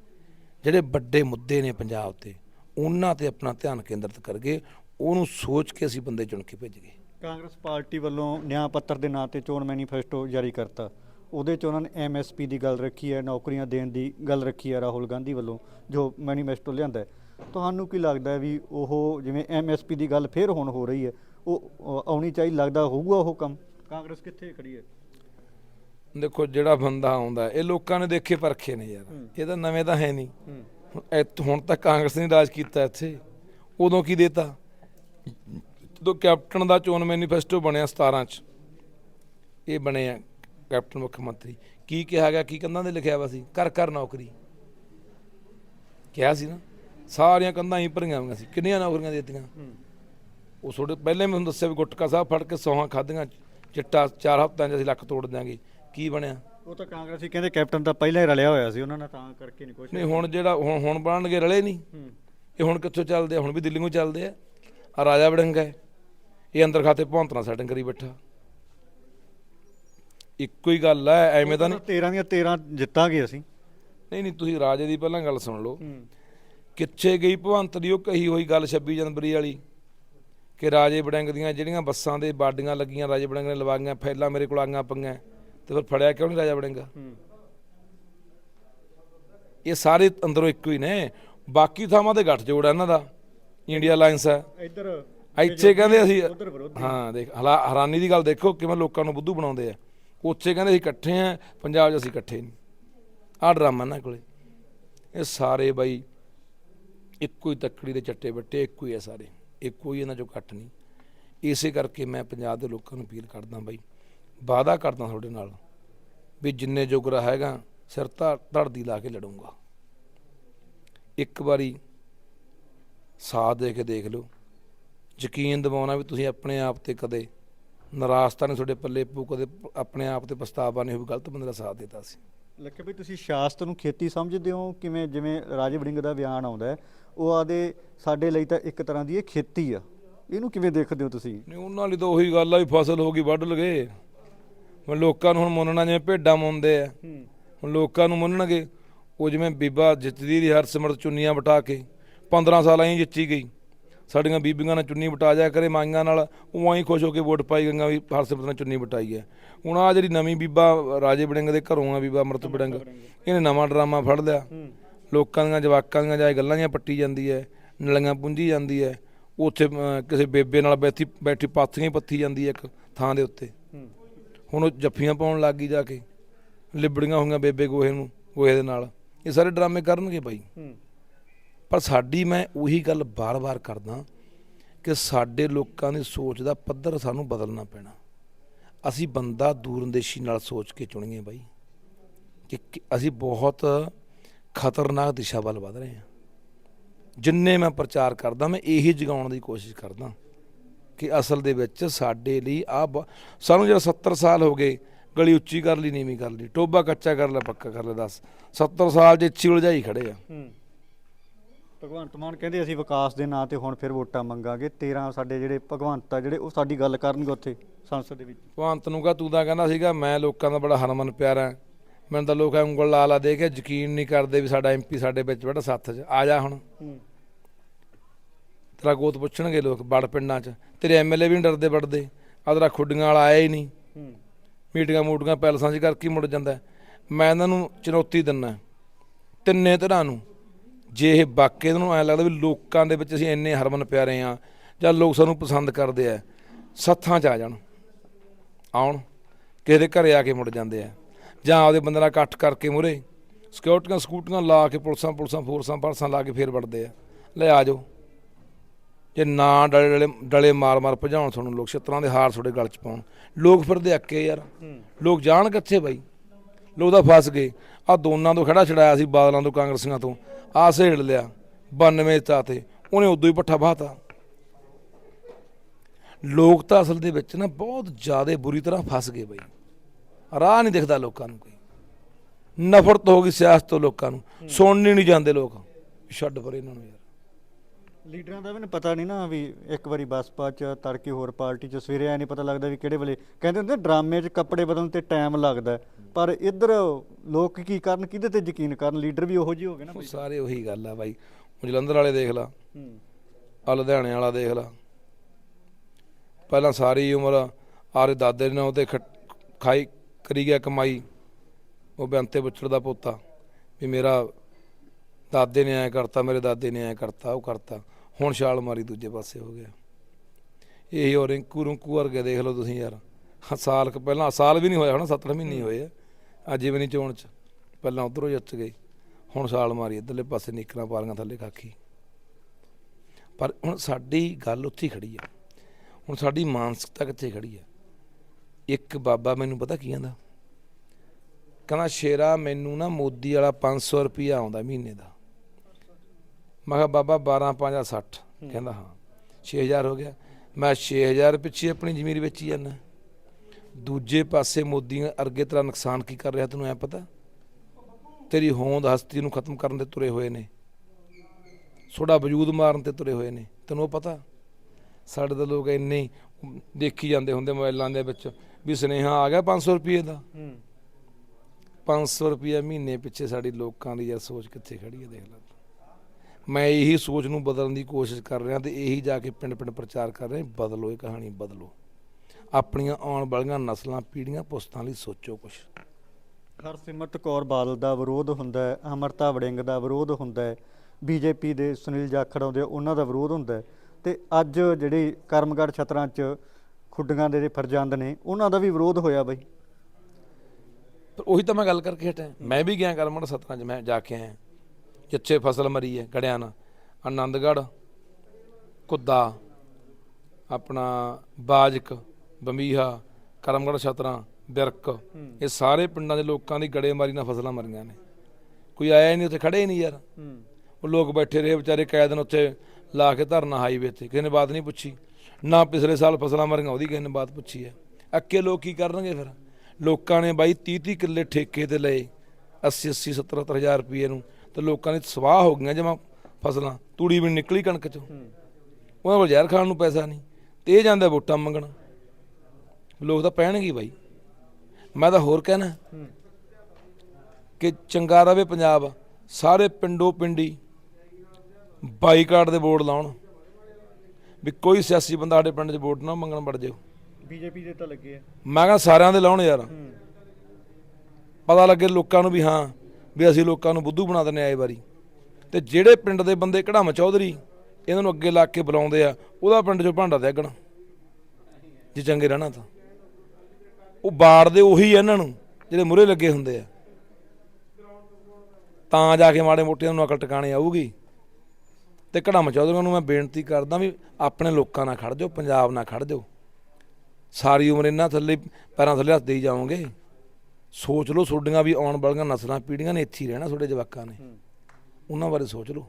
ਜਿਹੜੇ ਵੱਡੇ ਮੁੱਦੇ ਨੇ ਪੰਜਾਬ ਤੇ, ਉਹਨਾਂ ਤੇ ਆਪਣਾ ਧਿਆਨ ਕੇਂਦਰਿਤ ਕਰਕੇ ਉਹਨੂੰ ਸੋਚ ਕੇ ਅਸੀਂ ਬੰਦੇ ਚੁਣ ਕੇ ਭੇਜ ਗਏ। ਕਾਂਗਰਸ ਪਾਰਟੀ ਵੱਲੋਂ ਨਿਆਂ ਪੱਤਰ ਦੇ ਨਾਂ ਤੇ ਚੋਣ ਮੈਨੀਫੈਸਟੋ ਜਾਰੀ ਕਰਤਾ। ਉਹਦੇ ਚ ਉਹਨਾਂ ਨੇ ਐਮਐਸਪੀ ਦੀ ਗੱਲ ਰੱਖੀ ਹੈ ਨੌਕਰੀਆਂ ਦੇਣ ਦੀ ਗੱਲ ਰੱਖੀ ਹੈ ਰਾਹੁਲ ਗਾਂਧੀ ਵੱਲੋਂ ਜੋ ਮੈਨੀਫੈਸਟੋ ਲਿਆਂਦਾ ਹੈ। ਤੁਹਾਨੂੰ ਕੀ ਲੱਗਦਾ ਵੀ ਉਹ ਜਿਵੇਂ ਐਮਐਸਪੀ ਦੀ ਗੱਲ ਫੇਰ ਹੁਣ ਹੋ ਰਹੀ ਹੈ ਉਹ ਆਉਣੀ ਚਾਹੀਦੀ ਲੱਗਦਾ ਹੋਊਗਾ ਉਹ ਕੰਮ? ਕਾਂਗਰਸ ਕਿੱਥੇ ਖੜੀ ਹੈ? ਦੇਖੋ ਜਿਹੜਾ ਬੰਦਾ ਆਉਂਦਾ ਇਹ ਲੋਕਾਂ ਨੇ ਦੇਖੇ ਪਰਖੇ ਨੇ ਯਾਰ। ਇਹ ਤਾਂ ਨਵੇਂ ਤਾਂ ਹੈ ਨਹੀਂ। ਹੁਣ ਤੱਕ ਕਾਂਗਰਸ ਨੇ ਰਾਜ ਕੀਤਾ ਇੱਥੇ। ਉਦੋਂ ਕੀ ਦੇਤਾ? ਜਦੋਂ ਕੈਪਟਨ ਦਾ ਚੋਣ ਮੈਨੀਫੈਸਟੋ ਬਣਿਆ 17 ਚ ਇਹ ਬਣੇ ਆ ਕੈਪਟਨ ਮੁੱਖ ਮੰਤਰੀ। ਕੀ ਕਿਹਾ ਗਿਆ ਕੀ ਕੰਧਾਂ ਤੇ ਲਿਖਿਆ ਵਾ ਸੀ? ਕਰ ਕਰ ਨੌਕਰੀ। ਕਿਹਾ ਸੀ ਨਾ ਸਾਰੀਆਂ ਕੰਧਾਂ ਹੀ ਭਰੀਆਂ ਹੋਈਆਂ ਸੀ ਕਿੰਨੀਆਂ ਨੌਕਰੀਆਂ ਦੇ ਦਿੱਤੀਆਂ ਉਹ ਤੁਹਾਡੇ ਪਹਿਲੇ ਮੈਨੂੰ ਦੱਸਿਆ ਵੀ ਗੁਟਕਾ ਸਾਹਿਬ ਫੜ ਕੇ ਸੌਹਾਂ ਖਾਧੀਆਂ ਚਿੱਟਾ ਚਾਰ ਹਫ਼ਤਿਆਂ 'ਚ ਅਸੀਂ ਲੱਖ ਤੋੜ ਦਿਆਂਗੇ। ਕੀ ਬਣਿਆ? ਉਹ ਤਾਂ ਕਾਂਗਰਸੀ ਕਹਿੰਦੇ ਕੈਪਟਨ ਤਾਂ ਪਹਿਲਾਂ ਹੀ ਰਲਿਆ ਹੋਇਆ ਸੀ ਉਹਨਾਂ ਨਾਲ ਤਾਂ ਕਰਕੇ ਨਹੀਂ ਕੁਛ ਨਹੀਂ ਹੁਣ ਜਿਹੜਾ ਹੁਣ ਹੁਣ ਬਣਨਗੇ ਰਲੇ ਨਹੀਂ। ਇਹ ਹੁਣ ਕਿੱਥੋਂ ਚੱਲਦੇ ਆ? ਹੁਣ ਵੀ ਦਿੱਲੀ ਨੂੰ ਚੱਲਦੇ ਆ। ਆ ਰਾਜਾ ਵੜਿੰਗ ਇਹ ਅੰਦਰ ਖਾਤੇ ਭੌਂਤਣਾ ਸੈਟਿੰਗ ਕਰੀ ਬੈਠਾ। ਇੱਕੋ ਹੀ ਗੱਲ ਹੈ ਐਵੇਂ ਤਾਂ ਨਹੀਂ 13 ਦੀਆਂ 13 ਜਿੱਤਾਂਗੇ ਅਸੀਂ। ਨਹੀਂ ਨਹੀਂ ਤੁਸੀਂ ਰਾਜੇ ਦੀ ਪਹਿਲਾਂ ਗੱਲ ਸੁਣ ਲਓ। ਕਿੱਥੇ ਗਈ ਭਵੰਤ ਦੀ ਉਹ ਕਹੀ ਹੋਈ ਗੱਲ 26 ਜਨਵਰੀ ਵਾਲੀ? ਕਿ ਰਾਜੇ ਵੜਿੰਗ ਦੀਆਂ ਜਿਹੜੀਆਂ ਬੱਸਾਂ ਦੇ ਬਾਡੀਆਂ ਲੱਗੀਆਂ ਰਾਜੇ ਵੜਿੰਗ ਨੇ ਲਵਾਈਆਂ ਫੈਲਾ ਮੇਰੇ ਕੋਲ ਆਈਆਂ ਪਈਆਂ ਤੇ ਫਿਰ ਫੜਿਆ ਕਿਉਂ ਨਹੀਂ ਰਾਜਾ ਵੜਿੰਗ? ਹੂੰ। ਇਹ ਸਾਰੇ ਅੰਦਰੋਂ ਇੱਕੋ ਹੀ ਨੇ। ਬਾਕੀ ਥਾਵਾਂ ਤੇ ਗੱਠ ਜੋੜ ਹੈ ਇਹਨਾਂ ਦਾ। ਇੰਡੀਆ ਅਲਾਈਅੰਸ ਹੈ। ਇੱਧਰ ਇੱਥੇ ਕਹਿੰਦੇ ਅਸੀਂ ਹਾਂ ਦੇਖ ਹਲਾ- ਹੈਰਾਨੀ ਦੀ ਗੱਲ ਦੇਖੋ ਕਿਵੇਂ ਲੋਕਾਂ ਨੂੰ ਬੁੱਧੂ ਬਣਾਉਂਦੇ ਆ। ਉੱਥੇ ਕਹਿੰਦੇ ਅਸੀਂ ਇਕੱਠੇ ਆ, ਪੰਜਾਬ 'ਚ ਅਸੀਂ ਇਕੱਠੇ ਨਹੀਂ ਆਹ ਡਰਾਮਾ ਨਾ ਕੋਲੇ। ਇਹ ਸਾਰੇ ਬਾਈ ਇੱਕੋ ਹੀ ਤੱਕੜੀ ਦੇ ਚੱਟੇ ਬੱਟੇ ਇੱਕੋ ਹੀ ਆ ਸਾਰੇ। ਇੱਕੋ ਹੀ ਇਹਨਾਂ 'ਚੋਂ ਇਕੱਠ ਨਹੀਂ। ਇਸੇ ਕਰਕੇ ਮੈਂ ਪੰਜਾਬ ਦੇ ਲੋਕਾਂ ਨੂੰ ਅਪੀਲ ਕਰਦਾ ਬਾਈ, ਵਾਅਦਾ ਕਰਦਾ ਤੁਹਾਡੇ ਨਾਲ ਵੀ ਜਿੰਨੇ ਜੋਗਰਾ ਹੈਗਾ, ਸਿਰ ਧੜ ਧੜਦੀ ਲਾ ਕੇ ਲੜੂੰਗਾ। ਇੱਕ ਵਾਰੀ ਸਾਥ ਦੇ ਕੇ ਦੇਖ ਲਓ। ਯਕੀਨ ਦਿਵਾਉਣਾ ਵੀ ਤੁਸੀਂ ਆਪਣੇ ਆਪ ਤੇ ਕਦੇ ਨਾਰਾਜ਼ ਤਾਂ ਨਹੀਂ ਤੁਹਾਡੇ ਪੱਲੇ ਪੂ ਕਦੇ ਆਪਣੇ ਆਪ ਤੇ ਪਛਤਾਵਾ ਨਹੀਂ ਹੋਊ ਗਲਤ ਬੰਦੇ ਦਾ ਸਾਥ ਦਿੱਤਾ ਸੀ। ਲੱਕੇ ਵੀ ਤੁਸੀਂ ਸ਼ਾਸਤ ਨੂੰ ਖੇਤੀ ਸਮਝਦੇ ਹੋ? ਕਿਵੇਂ ਜਿਵੇਂ ਰਾਜੇ ਵੜਿੰਗ ਦਾ ਬਿਆਨ ਆਉਂਦਾ ਉਹ ਆਦੇ ਸਾਡੇ ਲਈ ਤਾਂ ਇੱਕ ਤਰ੍ਹਾਂ ਦੀ ਇਹ ਖੇਤੀ ਆ। ਇਹਨੂੰ ਕਿਵੇਂ ਦੇਖਦੇ ਹੋ ਤੁਸੀਂ? ਨਹੀਂ ਉਹਨਾਂ ਲਈ ਤਾਂ ਉਹੀ ਗੱਲ ਆ ਵੀ ਫਸਲ ਹੋ ਗਈ ਵੱਢ ਲਗੇ। ਹੁਣ ਲੋਕਾਂ ਨੂੰ ਹੁਣ ਮੁੰਨਣਾ ਜਿਵੇਂ ਭੇਡਾਂ ਮੁੰਨਦੇ ਆ। ਹੁਣ ਲੋਕਾਂ ਨੂੰ ਮੁੰਨਣਗੇ ਉਹ ਜਿਵੇਂ ਬੀਬਾ ਜਿੱਤਦੀ ਦੀ ਹਰਸਿਮਰਤ ਚੁੰਨੀਆਂ ਵਟਾ ਕੇ 15 ਸਾਲਾਂ ਹੀ ਜਿੱਤੀ ਗਈ। ਸਾਡੀਆਂ ਬੀਬੀਆਂ ਨਾਲ ਚੁੰਨੀ ਵਟਾ ਜਾ ਕਰੇ ਮਾਈਆਂ ਨਾਲ ਉਹ ਐਂ ਖੁਸ਼ ਹੋ ਕੇ ਵੋਟ ਪਾਈ ਗਈਆਂ ਵੀ ਹਰਸਿਮਰਤ ਨਾਲ ਚੁੰਨੀ ਵਟਾਈ ਹੈ। ਹੁਣ ਆ ਜਿਹੜੀ ਨਵੀਂ ਬੀਬਾ ਰਾਜੇ ਵੜਿੰਗ ਦੇ ਘਰੋਂ ਆ ਬੀਬਾ ਅਮਰਤ ਵੜਿੰਗ ਇਹਨੇ ਨਵਾਂ ਡਰਾਮਾ ਫੜ ਲਿਆ। ਹੂੰ। ਲੋਕਾਂ ਦੀਆਂ ਜਵਾਕਾਂ ਦੀਆਂ ਜਾਏ ਗੱਲਾਂ ਦੀਆਂ ਪੱਟੀ ਜਾਂਦੀ ਹੈ ਨਲੀਆਂ ਪੁੰਝੀ ਜਾਂਦੀ ਹੈ ਉੱਥੇ ਕਿਸੇ ਬੇਬੇ ਨਾਲ ਬੈਠੀ ਬੈਠੀ ਪਾਥੀਆਂ ਹੀ ਪੱਥੀ ਜਾਂਦੀ ਹੈ ਇੱਕ ਥਾਂ ਦੇ ਉੱਤੇ। ਹੂੰ। ਹੁਣ ਉਹ ਜੱਫੀਆਂ ਪਾਉਣ ਲੱਗ ਗਈ ਜਾ ਕੇ ਲਿਬੜੀਆਂ ਹੋਈਆਂ ਬੇਬੇ ਗੋਹੇ ਨੂੰ ਗੋਹੇ ਦੇ ਨਾਲ। ਇਹ ਸਾਰੇ ਡਰਾਮੇ ਕਰਨਗੇ ਬਾਈ। ਹੂੰ। ਪਰ ਸਾਡੀ ਮੈਂ ਉਹੀ ਗੱਲ ਬਾਰ-ਬਾਰ ਕਰਦਾ ਕਿ ਸਾਡੇ ਲੋਕਾਂ ਦੀ ਸੋਚ ਦਾ ਪੱਧਰ ਸਾਨੂੰ ਬਦਲਣਾ ਪੈਣਾ। ਅਸੀਂ ਬੰਦਾ ਦੂਰੰਦੇਸ਼ੀ ਨਾਲ ਸੋਚ ਕੇ ਚੁਣੀਏ ਬਾਈ ਕਿ ਅਸੀਂ ਬਹੁਤ ਖਤਰਨਾਕ ਦਿਸ਼ਾ ਵੱਲ ਵਧ ਰਹੇ ਹਾਂ। ਜਿੰਨੇ ਮੈਂ ਪ੍ਰਚਾਰ ਕਰਦਾ, ਮੈਂ ਇਹੀ ਜਗਾਉਣ ਦੀ ਕੋਸ਼ਿਸ਼ ਕਰਦਾ ਕਿ ਅਸਲ ਦੇ ਵਿੱਚ ਸਾਡੇ ਲਈ ਆ ਸਾਨੂੰ ਜਿਹੜਾ 70 ਸਾਲ ਹੋ ਗਏ, ਗਲੀ ਉੱਚੀ ਕਰ ਲਈ, ਨੀਵੀਂ ਕਰ ਲਈ ਟੋਬਾ ਕੱਚਾ ਕਰ ਲਿਆ ਪੱਕਾ ਕਰ ਲਿਆ ਦੱਸ। 70 ਸਾਲ ਜੇ ਇੱਛੀ ਉਲਝਾਈ ਖੜੇ ਆ। ਭਗਵੰਤ ਮਾਨ ਕਹਿੰਦੇ ਅਸੀਂ ਵਿਕਾਸ ਦੇ ਨਾਂ ਤੇ ਹੁਣ ਫਿਰ ਵੋਟਾਂ ਮੰਗਾਂਗੇ। 13 ਸਾਡੇ ਜਿਹੜੇ ਭਗਵੰਤ ਆ ਜਿਹੜੇ ਉਹ ਸਾਡੀ ਗੱਲ ਕਰਨਗੇ ਉੱਥੇ ਸੰਸਦ ਦੇ ਵਿੱਚ। ਭਗਵੰਤ ਨੂੰ ਕਹ ਤੂੰ ਤਾਂ ਕਹਿੰਦਾ ਸੀਗਾ ਮੈਂ ਲੋਕਾਂ ਦਾ ਬੜਾ ਹਰਮਨ ਪਿਆਰਾ ਹਾਂ। ਮੈਨੂੰ ਤਾਂ ਲੋਕਾਂ ਉਂਗਲ ਲਾ ਲਾ ਦੇ ਕੇ ਯਕੀਨ ਨਹੀਂ ਕਰਦੇ ਵੀ ਸਾਡਾ ਐਮਪੀ ਸਾਡੇ ਵਿੱਚ ਬੜਾ ਸੱਥ 'ਚ। ਆ ਜਾ ਹੁਣ। ਤੇਰਾ ਗੋਤ ਪੁੱਛਣਗੇ ਲੋਕ ਬੜ ਪਿੰਡਾਂ 'ਚ। ਤੇਰੇ ਐਮਐਲਏ ਵੀ ਨਹੀਂ ਡਰਦੇ ਵੜਦੇ। ਆਹ ਤੇਰਾ ਖੁੱਡੀਆਂ ਵਾਲਾ ਆਇਆ ਹੀ ਨਹੀਂ। ਮੀਟਿੰਗਾਂ ਮੂਟੀਆਂ ਪੈਲਸਾਂ 'ਚ ਕਰਕੇ ਮੁੜ ਜਾਂਦਾ। ਮੈਂ ਇਹਨਾਂ ਨੂੰ ਚੁਣੌਤੀ ਦਿੰਨਾ ਤਿੰਨੇ ਤਰ੍ਹਾਂ ਨੂੰ ਜੇ ਇਹ ਵਾਕਈ ਇਹਨਾਂ ਨੂੰ ਐ ਲੱਗਦਾ ਵੀ ਲੋਕਾਂ ਦੇ ਵਿੱਚ ਅਸੀਂ ਇੰਨੇ ਹਰਮਨ ਪਿਆਰੇ ਆ ਜਾਂ ਲੋਕ ਸਾਨੂੰ ਪਸੰਦ ਕਰਦੇ ਆ, ਸੱਥਾਂ 'ਚ ਆ ਜਾਣ। ਆਉਣ ਕਿਸੇ ਦੇ ਘਰੇ ਆ ਕੇ ਮੁੜ ਜਾਂਦੇ ਆ, ਜਾਂ ਆਪਦੇ ਬੰਦੇ ਨਾਲ ਇਕੱਠ ਕਰਕੇ ਮੁਰੇ, ਸਿਕਿਉਰਟੀਆਂ ਸਕੂਟੀਆਂ ਲਾ ਕੇ ਪੁਲਿਸਾਂ ਪੁਲਿਸਾਂ, ਫੋਰਸਾਂ, ਫਰਸਾਂ ਲਾ ਕੇ ਫੇਰ ਵੜਦੇ ਆ। ਲੈ ਆ ਜਾਓ। ਜੇ ਨਾ ਡਲੇ ਡਲੇ ਡਲੇ ਮਾਰ ਮਾਰ ਭਜਾਉਣ ਤੁਹਾਨੂੰ ਲੋਕ, ਛਿੱਤਰਾਂ ਦੇ ਹਾਰ ਤੁਹਾਡੇ ਗਲ 'ਚ ਪਾਉਣ। ਲੋਕ ਫਿਰਦੇ ਅੱਕੇ ਯਾਰ। ਲੋਕ ਜਾਣ ਕਿੱਥੇ ਬਾਈ? ਲੋਕ ਤਾਂ ਫਸ ਗਏ। ਆ ਦੋਨਾਂ ਤੋਂ ਖੜਾ ਛੜਾਇਆ ਸੀ ਬਾਦਲਾਂ ਤੋਂ, ਕਾਂਗਰਸੀਆਂ ਤੋਂ। ਆ ਸਹੇੜ ਲਿਆ 92 ਤਾ ਤੇ ਉਹਨੇ ਉਦੋਂ ਹੀ ਪੱਠਾ ਬਾਤਾ ਲੋਕ ਤਾਂ ਅਸਲ ਦੇ ਵਿੱਚ ਨਾ ਬਹੁਤ ਜ਼ਿਆਦਾ ਬੁਰੀ ਤਰ੍ਹਾਂ ਫਸ ਗਏ ਬਈ। ਰਾਹ ਨਹੀਂ ਦਿਖਦਾ ਲੋਕਾਂ ਨੂੰ ਕੋਈ। ਨਫ਼ਰਤ ਹੋ ਗਈ ਸਿਆਸਤ ਤੋਂ ਲੋਕਾਂ ਨੂੰ। ਸੁਣਨ ਨਹੀਂ ਜਾਂਦੇ ਲੋਕ। ਛੱਡ ਪਰ ਇਹਨਾਂ ਨੂੰ ਲੀਡਰਾਂ ਦਾ ਵੀ ਨੀ ਪਤਾ ਨਹੀਂ ਨਾ ਵੀ ਇੱਕ ਵਾਰੀ ਬਸਪਾ ਚ ਤੜਕੇ ਹੋਰ ਪਾਰਟੀ ਚ ਸਵੇਰੇ ਐ ਨਹੀਂ ਪਤਾ ਲੱਗਦਾ ਵੀ ਕਿਹੜੇ ਵੇਲੇ ਕਹਿੰਦੇ ਹੁੰਦੇ ਡਰਾਮੇ 'ਚ ਕੱਪੜੇ ਬਦਲਣ ਤੇ ਟਾਈਮ ਲੱਗਦਾ। ਹੈ। ਪਰ ਇੱਧਰ ਲੋਕ ਕੀ ਕਰਨ ਕਿਹਦੇ ਤੇ ਯਕੀਨ ਕਰਨ? ਲੀਡਰ ਵੀ ਉਹੋ ਜਿਹੇ ਹੋ ਗਏ ਨਾ ਉਹ ਸਾਰੇ ਉਹੀ ਗੱਲ ਆ ਬਾਈ। ਹੁਣ ਜਲੰਧਰ ਵਾਲੇ ਦੇਖ ਲਾ। ਹੂੰ। ਆ ਲੁਧਿਆਣੇ ਵਾਲਾ ਦੇਖ ਲਾ। ਪਹਿਲਾਂ ਸਾਰੀ ਉਮਰ ਆਰੇ ਦਾਦੇ ਨੇ ਉਹਤੇ ਖਟ- ਖਾਈ ਕਰੀ ਗਿਆ ਕਮਾਈ। ਉਹ ਬੇਅੰਤੇ ਬੁੱਚੜ ਦਾ ਪੋਤਾ। ਵੀ ਮੇਰਾ ਦਾਦੇ ਨੇ ਐ ਕਰਤਾ, ਮੇਰੇ ਦਾਦੇ ਨੇ ਐ ਕਰਤਾ, ਉਹ ਕਰਤਾ। ਹੁਣ ਛਾਲ ਮਾਰੀ ਦੂਜੇ ਪਾਸੇ ਹੋ ਗਿਆ। ਇਹੀ ਉਹ ਰਿੰਕੂ ਰੁੰਕੂ ਵਰਗੇ ਦੇਖ ਲਓ ਤੁਸੀਂ ਯਾਰ। ਸਾਲ ਕ ਪਹਿਲਾਂ ਸਾਲ ਵੀ ਨਹੀਂ ਹੋਇਆ ਹੁਣ 7 ਮਹੀਨੇ ਹੋਏ ਆ। ਅੱਜ ਵੀ ਨਹੀਂ ਚੋਣ ਚ। ਪਹਿਲਾਂ ਉਧਰੋਂ ਜਿੱਤ ਗਏ। ਹੁਣ ਛਾਲ ਮਾਰੀ, ਇਧਰਲੇ ਪਾਸੇ ਨਿਕਲਾਂ ਪਾਰੀਆਂ ਥੱਲੇ ਕਾਖੀ ਪਰ ਹੁਣ ਸਾਡੀ ਗੱਲ ਉੱਥੇ ਹੀ ਖੜੀ ਆ। ਹੁਣ ਸਾਡੀ ਮਾਨਸਿਕਤਾ ਕਿੱਥੇ ਖੜੀ ਆ? ਇੱਕ ਬਾਬਾ ਮੈਨੂੰ ਪਤਾ ਕੀ ਕਹਿੰਦਾ? ਕਹਿੰਦਾ, ਸ਼ੇਰਾ ਮੈਨੂੰ ਨਾ ਮੋਦੀ ਵਾਲਾ 500 ਰੁਪਿਆ ਆਉਂਦਾ ਮਹੀਨੇ ਦਾ। ਮੈਂ ਕਿਹਾ ਬਾਬਾ 12 5 60 ਕਹਿੰਦਾ ਹਾਂ। 6000 ਹੋ ਗਿਆ। ਮੈਂ 6000 ਪਿੱਛੇ ਆਪਣੀ ਜ਼ਮੀਨ ਵੇਚੀ ਜਾਂਦਾ। ਦੂਜੇ ਪਾਸੇ ਮੋਦੀ ਅਰਗੇ ਤਰ੍ਹਾਂ ਨੁਕਸਾਨ ਕੀ ਕਰ ਰਿਹਾ ਤੈਨੂੰ ਐ ਪਤਾ? ਤੇਰੀ ਹੋਂਦ ਹਸਤੀ ਨੂੰ ਖਤਮ ਕਰਨ ਤੇ ਤੁਰੇ ਹੋਏ ਨੇ। ਤੁਹਾਡਾ ਵਜੂਦ ਮਾਰਨ ਤੇ ਤੁਰੇ ਹੋਏ ਨੇ। ਤੈਨੂੰ ਉਹ ਪਤਾ? ਸਾਡੇ ਤਾਂ ਲੋਕ ਇੰਨੇ ਦੇਖੀ ਜਾਂਦੇ ਹੁੰਦੇ ਮੋਬਾਈਲਾਂ ਦੇ ਵਿੱਚ ਵੀ ਸੁਨੇਹਾ ਆ ਗਿਆ 500 ਰੁਪਏ ਦਾ। ਹੂੰ। 500 ਰੁਪਏ ਮਹੀਨੇ ਪਿੱਛੇ ਸਾਡੀ ਲੋਕਾਂ ਦੀ ਯਾਰ ਸੋਚ ਕਿੱਥੇ ਖੜੀ ਹੈ ਦੇਖ ਲੈ। ਤੂੰ। ਮੈਂ ਇਹੀ ਸੋਚ ਨੂੰ ਬਦਲਣ ਦੀ ਕੋਸ਼ਿਸ਼ ਕਰ ਰਿਹਾ ਤੇ ਇਹੀ ਜਾ ਕੇ ਪਿੰਡ ਪਿੰਡ ਪ੍ਰਚਾਰ ਕਰ ਰਿਹਾ ਬਦਲੋ ਇਹ ਕਹਾਣੀ ਬਦਲੋ। ਆਪਣੀਆਂ ਆਉਣ ਵਾਲੀਆਂ ਨਸਲਾਂ ਪੀੜ੍ਹੀਆਂ ਪੁਸਤਾਂ ਲਈ ਸੋਚੋ ਕੁਛ। ਹਰਸਿਮਰਤ ਕੌਰ ਬਾਦਲ ਦਾ ਵਿਰੋਧ ਹੁੰਦਾ ਹੈ ਅਮਰਤਾ ਵੜਿੰਗ ਦਾ ਵਿਰੋਧ ਹੁੰਦਾ ਹੈ ਬੀਜੇਪੀ ਦੇ ਸੁਨੀਲ ਜਾਖੜ ਆਉਂਦੇ ਉਹਨਾਂ ਦਾ ਵਿਰੋਧ ਹੁੰਦਾ ਹੈ। ਤੇ ਅੱਜ ਜਿਹੜੀ ਕਰਮਗੜ੍ਹ ਛਤਰਾਂ 'ਚ ਖੁੱਡੀਆਂ ਦੇ ਫਰਜ਼ੰਦ ਨੇ ਉਹਨਾਂ ਦਾ ਵੀ ਵਿਰੋਧ ਹੋਇਆ ਬਈ। ਪਰ ਉਹੀ ਤਾਂ ਮੈਂ ਗੱਲ ਕਰਕੇ ਹਟਿਆ। ਮੈਂ ਵੀ ਗਿਆ ਕਰਮੜ ਸਤਰਾਂ 'ਚ ਮੈਂ ਜਾ ਕੇ ਆਇਆ। ਜਿੱਥੇ ਫਸਲ ਮਰੀ ਹੈ ਗੜਿਆਂ ਨਾਲ। ਆਨੰਦਗੜ੍ਹ ਕੁੱਦਾ ਆਪਣਾ ਬਾਜਕ ਬੰਬੀਹਾ ਕਰਮਗੜ੍ਹ ਛਤਰਾਂ ਬਿਰਕ ਇਹ ਸਾਰੇ ਪਿੰਡਾਂ ਦੇ ਲੋਕਾਂ ਦੀ ਗੜੇਮਾਰੀ ਨਾਲ ਫਸਲਾਂ ਮਰੀਆਂ ਨੇ। ਕੋਈ ਆਇਆ ਹੀ ਨਹੀਂ ਉੱਥੇ ਖੜੇ ਹੀ ਨਹੀਂ ਯਾਰ। ਉਹ ਲੋਕ ਬੈਠੇ ਰਹੇ ਵਿਚਾਰੇ ਕਈ ਦਿਨ ਉੱਥੇ ਲਾ ਕੇ ਧਰਨਾ ਹਾਈਵੇ ਤੇ। ਕਿਸੇ ਨੇ ਬਾਤ ਨਹੀਂ ਪੁੱਛੀ। ਨਾ ਪਿਛਲੇ ਸਾਲ ਫਸਲਾਂ ਮਰੀਆਂ ਉਹਦੀ ਕਿਸੇ ਨੇ ਬਾਤ ਪੁੱਛੀ ਹੈ। ਅੱਕੇ ਲੋਕ ਕੀ ਕਰਨਗੇ ਫਿਰ? ਲੋਕਾਂ ਨੇ ਬਾਈ 30 30 ਕਿੱਲੇ ਠੇਕੇ ਤੇ ਲਏ। 80 80 70 70 ਹਜ਼ਾਰ ਰੁਪਏ ਨੂੰ ਤੇ ਲੋਕਾਂ ਦੀ ਸਵਾਹ ਹੋ ਗਈਆਂ ਜਮਾ ਫਸਲਾਂ। ਤੂੜੀ ਵੀ ਨਿਕਲੀ ਕਣਕ ਚੋਂ। ਉਹਨਾਂ ਕੋਲ ਜ਼ਹਿਰ ਖਾਣ ਨੂੰ ਪੈਸਾ ਨਹੀਂ ਤੇ ਇਹ ਜਾਂਦਾ ਵੋਟਾਂ ਮੰਗਣ। ਲੋਕ ਤਾਂ ਪੈਣਗੇ ਹੀ ਬਾਈ। ਮੈਂ ਤਾਂ ਹੋਰ ਕਹਿਣਾ। ਕਿ ਚੰਗਾ ਰਵੇ ਪੰਜਾਬ। ਸਾਰੇ ਪਿੰਡੋ ਪਿੰਡੀ ਬਾਈਕਾਟ ਦੇ ਬੋਰਡ ਲਾਉਣ। ਵੀ ਕੋਈ ਸਿਆਸੀ ਬੰਦਾ ਸਾਡੇ ਪਿੰਡ 'ਚ ਵੋਟ ਨਾ ਮੰਗਣ ਵੜ ਜਾਓ। ਬੀਜੇਪੀ ਦੇ ਤਾਂ ਲੱਗੇ ਆ। ਮੈਂ ਕਹਿੰਦਾ ਸਾਰਿਆਂ ਦੇ ਲਾਉਣ ਯਾਰ। ਪਤਾ ਲੱਗੇ ਲੋਕਾਂ ਨੂੰ ਵੀ ਹਾਂ ਵੀ ਅਸੀਂ ਲੋਕਾਂ ਨੂੰ ਬੁੱਧੂ ਬਣਾ ਦਿੰਦੇ ਆਏ ਵਾਰੀ। ਤੇ ਜਿਹੜੇ ਪਿੰਡ ਦੇ ਬੰਦੇ ਕਢਾਮ ਚੌਧਰੀ, ਇਹਨਾਂ ਨੂੰ ਅੱਗੇ ਲਾ ਕੇ ਬੁਲਾਉਂਦੇ ਆ, ਉਹਦਾ ਪਿੰਡ 'ਚੋਂ ਭਾਂਡਾ ਤਿਆਗਣਾ ਜੇ ਚੰਗੇ ਰਹਿਣਾ ਤਾਂ। ਉਹ ਬਾੜ ਦੇ ਉਹੀ ਆ ਇਹਨਾਂ ਨੂੰ, ਜਿਹੜੇ ਮੁਰੇ ਲੱਗੇ ਹੁੰਦੇ ਆ। ਤਾਂ ਜਾ ਕੇ ਮਾੜੇ ਮੋਟਿਆਂ ਨੂੰ ਅਕਲ ਟਿਕਾਣੇ ਆਊਗੀ। ਤੇ ਕਢਾਮ ਚੌਧਰੀਆਂ ਨੂੰ ਮੈਂ ਬੇਨਤੀ ਕਰਦਾ ਵੀ ਆਪਣੇ ਲੋਕਾਂ ਨਾਲ ਖੜ ਜਾਓ, ਪੰਜਾਬ ਨਾਲ ਖੜ ਜਾਓ। ਸਾਰੀ ਉਮਰ ਇਹਨਾਂ ਥੱਲੇ ਪੈਰਾਂ ਥੱਲੇ ਹੱਥ ਦੇਈ ਜਾਓਗੇ ਸੋਚ ਲਓ ਤੁਹਾਡੀਆਂ ਵੀ ਆਉਣ ਵਾਲੀਆਂ ਨਸਲਾਂ ਪੀੜ੍ਹੀਆਂ ਨੇ ਇੱਥੇ ਹੀ ਰਹਿਣਾ ਤੁਹਾਡੇ ਜਵਾਕਾਂ ਨੇ। ਉਹਨਾਂ ਬਾਰੇ ਸੋਚ ਲਓ।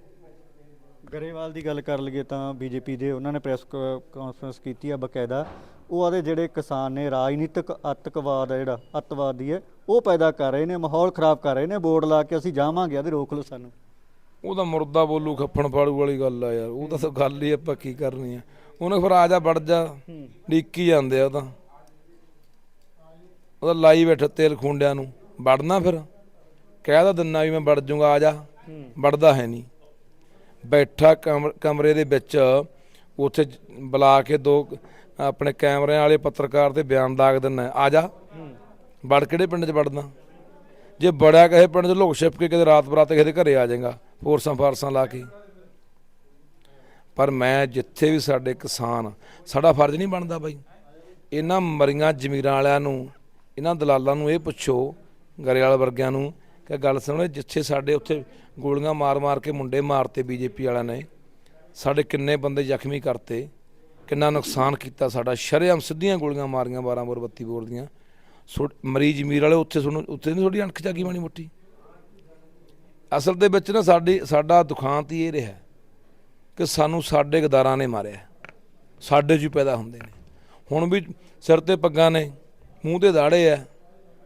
ਗਰੇਵਾਲ ਦੀ ਗੱਲ ਕਰ ਲਈਏ ਤਾਂ ਬੀਜੇਪੀ ਦੇ ਉਹਨਾਂ ਨੇ ਪ੍ਰੈਸ ਕਾਨਫਰੰਸ ਕੀਤੀ ਆ ਬਕਾਇਦਾ। ਉਹ ਆਦੇ ਜਿਹੜੇ ਕਿਸਾਨ ਨੇ ਰਾਜਨੀਤਿਕ ਅੱਤਕਵਾਦ ਆ ਜਿਹੜਾ ਅੱਤਵਾਦੀ ਹੈ ਉਹ ਪੈਦਾ ਕਰ ਰਹੇ ਨੇ ਮਾਹੌਲ ਖਰਾਬ ਕਰ ਰਹੇ ਨੇ ਬੋਰਡ ਲਾ ਕੇ ਅਸੀਂ ਜਾਵਾਂਗੇ ਆਦੇ ਰੋਕ ਲਓ ਸਾਨੂੰ। ਉਹ ਤਾਂ ਮੁਰਦਾ ਬੋਲੂ ਖੱਫਣ ਫਾੜੂ ਵਾਲੀ ਗੱਲ ਆ ਯਾਰ ਉਹ ਤਾਂ ਸਭ ਗੱਲ ਹੀ ਆਪਾਂ ਕੀ ਕਰਨੀ ਆ। ਉਹਨੇ ਫਿਰ ਆ ਜਾ ਵੜ ਜਾ ਡੀਕੀ ਜਾਂਦੇ ਆ ਉਹ ਤਾਂ। ਉਹਦਾ ਲਾਈ ਬੈਠਾ ਤੇਲ ਖੁੰਡਿਆਂ ਨੂੰ। ਵੜਨਾ ਫਿਰ। ਕਹਿ ਤਾਂ ਦਿੰਨਾ ਵੀ ਮੈਂ ਵੜ ਜੂੰਗਾ, ਆ ਜਾ। ਵੜਦਾ ਹੈ ਨਹੀਂ। ਬੈਠਾ ਕਮਰ- ਕਮਰੇ ਦੇ ਵਿੱਚ, ਉੱਥੇ ਬੁਲਾ ਕੇ ਦੋ ਆਪਣੇ ਕੈਮਰਿਆਂ ਵਾਲੇ ਪੱਤਰਕਾਰ ਤੇ ਬਿਆਨ ਦਾਗ ਦਿੰਨਾ ਆ ਜਾ। ਵੜ ਕਿਹੜੇ ਪਿੰਡ 'ਚ ਵੜਨਾ? ਜੇ ਬੜਿਆ ਕਹੇ ਪਿੰਡ 'ਚ, ਲੁਕ ਛਿਪ ਕੇ ਕਿਤੇ ਰਾਤ ਬਰਾਤ ਕਿਸੇ ਦੇ ਘਰੇ ਆ ਜਾਏਗਾ, ਫੋਰਸਾਂ ਫਾਰਸਾਂ ਲਾ ਕੇ। ਪਰ ਮੈਂ ਜਿੱਥੇ ਵੀ ਸਾਡੇ ਕਿਸਾਨ, ਸਾਡਾ ਫਰਜ਼ ਨਹੀਂ ਬਣਦਾ ਬਾਈ। ਇਹਨਾਂ ਮਰੀਆਂ, ਜ਼ਮੀਰਾਂ ਵਾਲਿਆਂ ਨੂੰ ਇਹਨਾਂ ਦਲਾਲਾਂ ਨੂੰ ਇਹ ਪੁੱਛੋ, ਗਰੇਵਾਲ ਵਰਗਿਆਂ ਨੂੰ, ਕਿ ਗੱਲ ਸੁਣੋ, ਜਿੱਥੇ ਸਾਡੇ ਉੱਥੇ ਗੋਲੀਆਂ ਮਾਰ-ਮਾਰ ਕੇ ਮੁੰਡੇ ਮਾਰਤੇ ਬੀਜੇਪੀ ਵਾਲਿਆਂ ਨੇ, ਸਾਡੇ ਕਿੰਨੇ ਬੰਦੇ ਜ਼ਖਮੀ ਕਰਤੇ, ਕਿੰਨਾ ਨੁਕਸਾਨ ਕੀਤਾ ਸਾਡਾ, ਸ਼ਰੇਆਮ ਸਿੱਧੀਆਂ ਗੋਲੀਆਂ ਮਾਰੀਆਂ 12 ਬੋਰ 32 ਬੋਰ ਦੀਆਂ। ਸੋ ਮਰੀਜ਼ ਜ਼ਮੀਰ ਵਾਲੇ ਉੱਥੇ ਤੁਹਾਨੂੰ ਉੱਥੇ ਨਹੀਂ ਤੁਹਾਡੀ ਅਣਖ ਜਾਗੀ ਮਾਣੀ ਮੁੱਠੀ ਅਸਲ ਦੇ ਵਿੱਚ ਨਾ ਸਾਡੀ, ਸਾਡਾ ਦੁਖਾਂਤ ਹੀ ਇਹ ਰਿਹਾ ਕਿ ਸਾਨੂੰ ਸਾਡੇ ਗਦਾਰਾਂ ਨੇ ਮਾਰਿਆ। ਸਾਡੇ 'ਚ ਹੀ ਪੈਦਾ ਹੁੰਦੇ ਨੇ। ਹੁਣ ਵੀ ਸਿਰ ਤੇ ਪੱਗਾਂ ਨੇ ਮੂੰਹ ਤੇ ਦਾੜੇ ਆ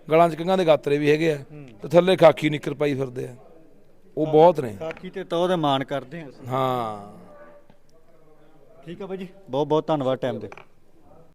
ਗਲਾਂ 'ਚ ਕੰਗਾਂ ਦੇ ਗਾਤਰੇ ਵੀ ਹੈਗੇ ਆ ਤੇ ਥੱਲੇ ਖਾਕੀ ਨਿੱਕਰ ਪਾਈ ਫਿਰਦੇ ਆ ਉਹ ਬਹੁਤ ਨੇ। ਸਾਖੀ ਤੇ ਤਾਂ ਉਹਦਾ ਮਾਣ ਕਰਦੇ ਹਾਂ ਅਸੀਂ। ਹਾਂ। ਠੀਕ ਆ ਬਾਈ ਜੀ ਬਹੁਤ ਬਹੁਤ ਧੰਨਵਾਦ ਟਾਈਮ ਦੇ।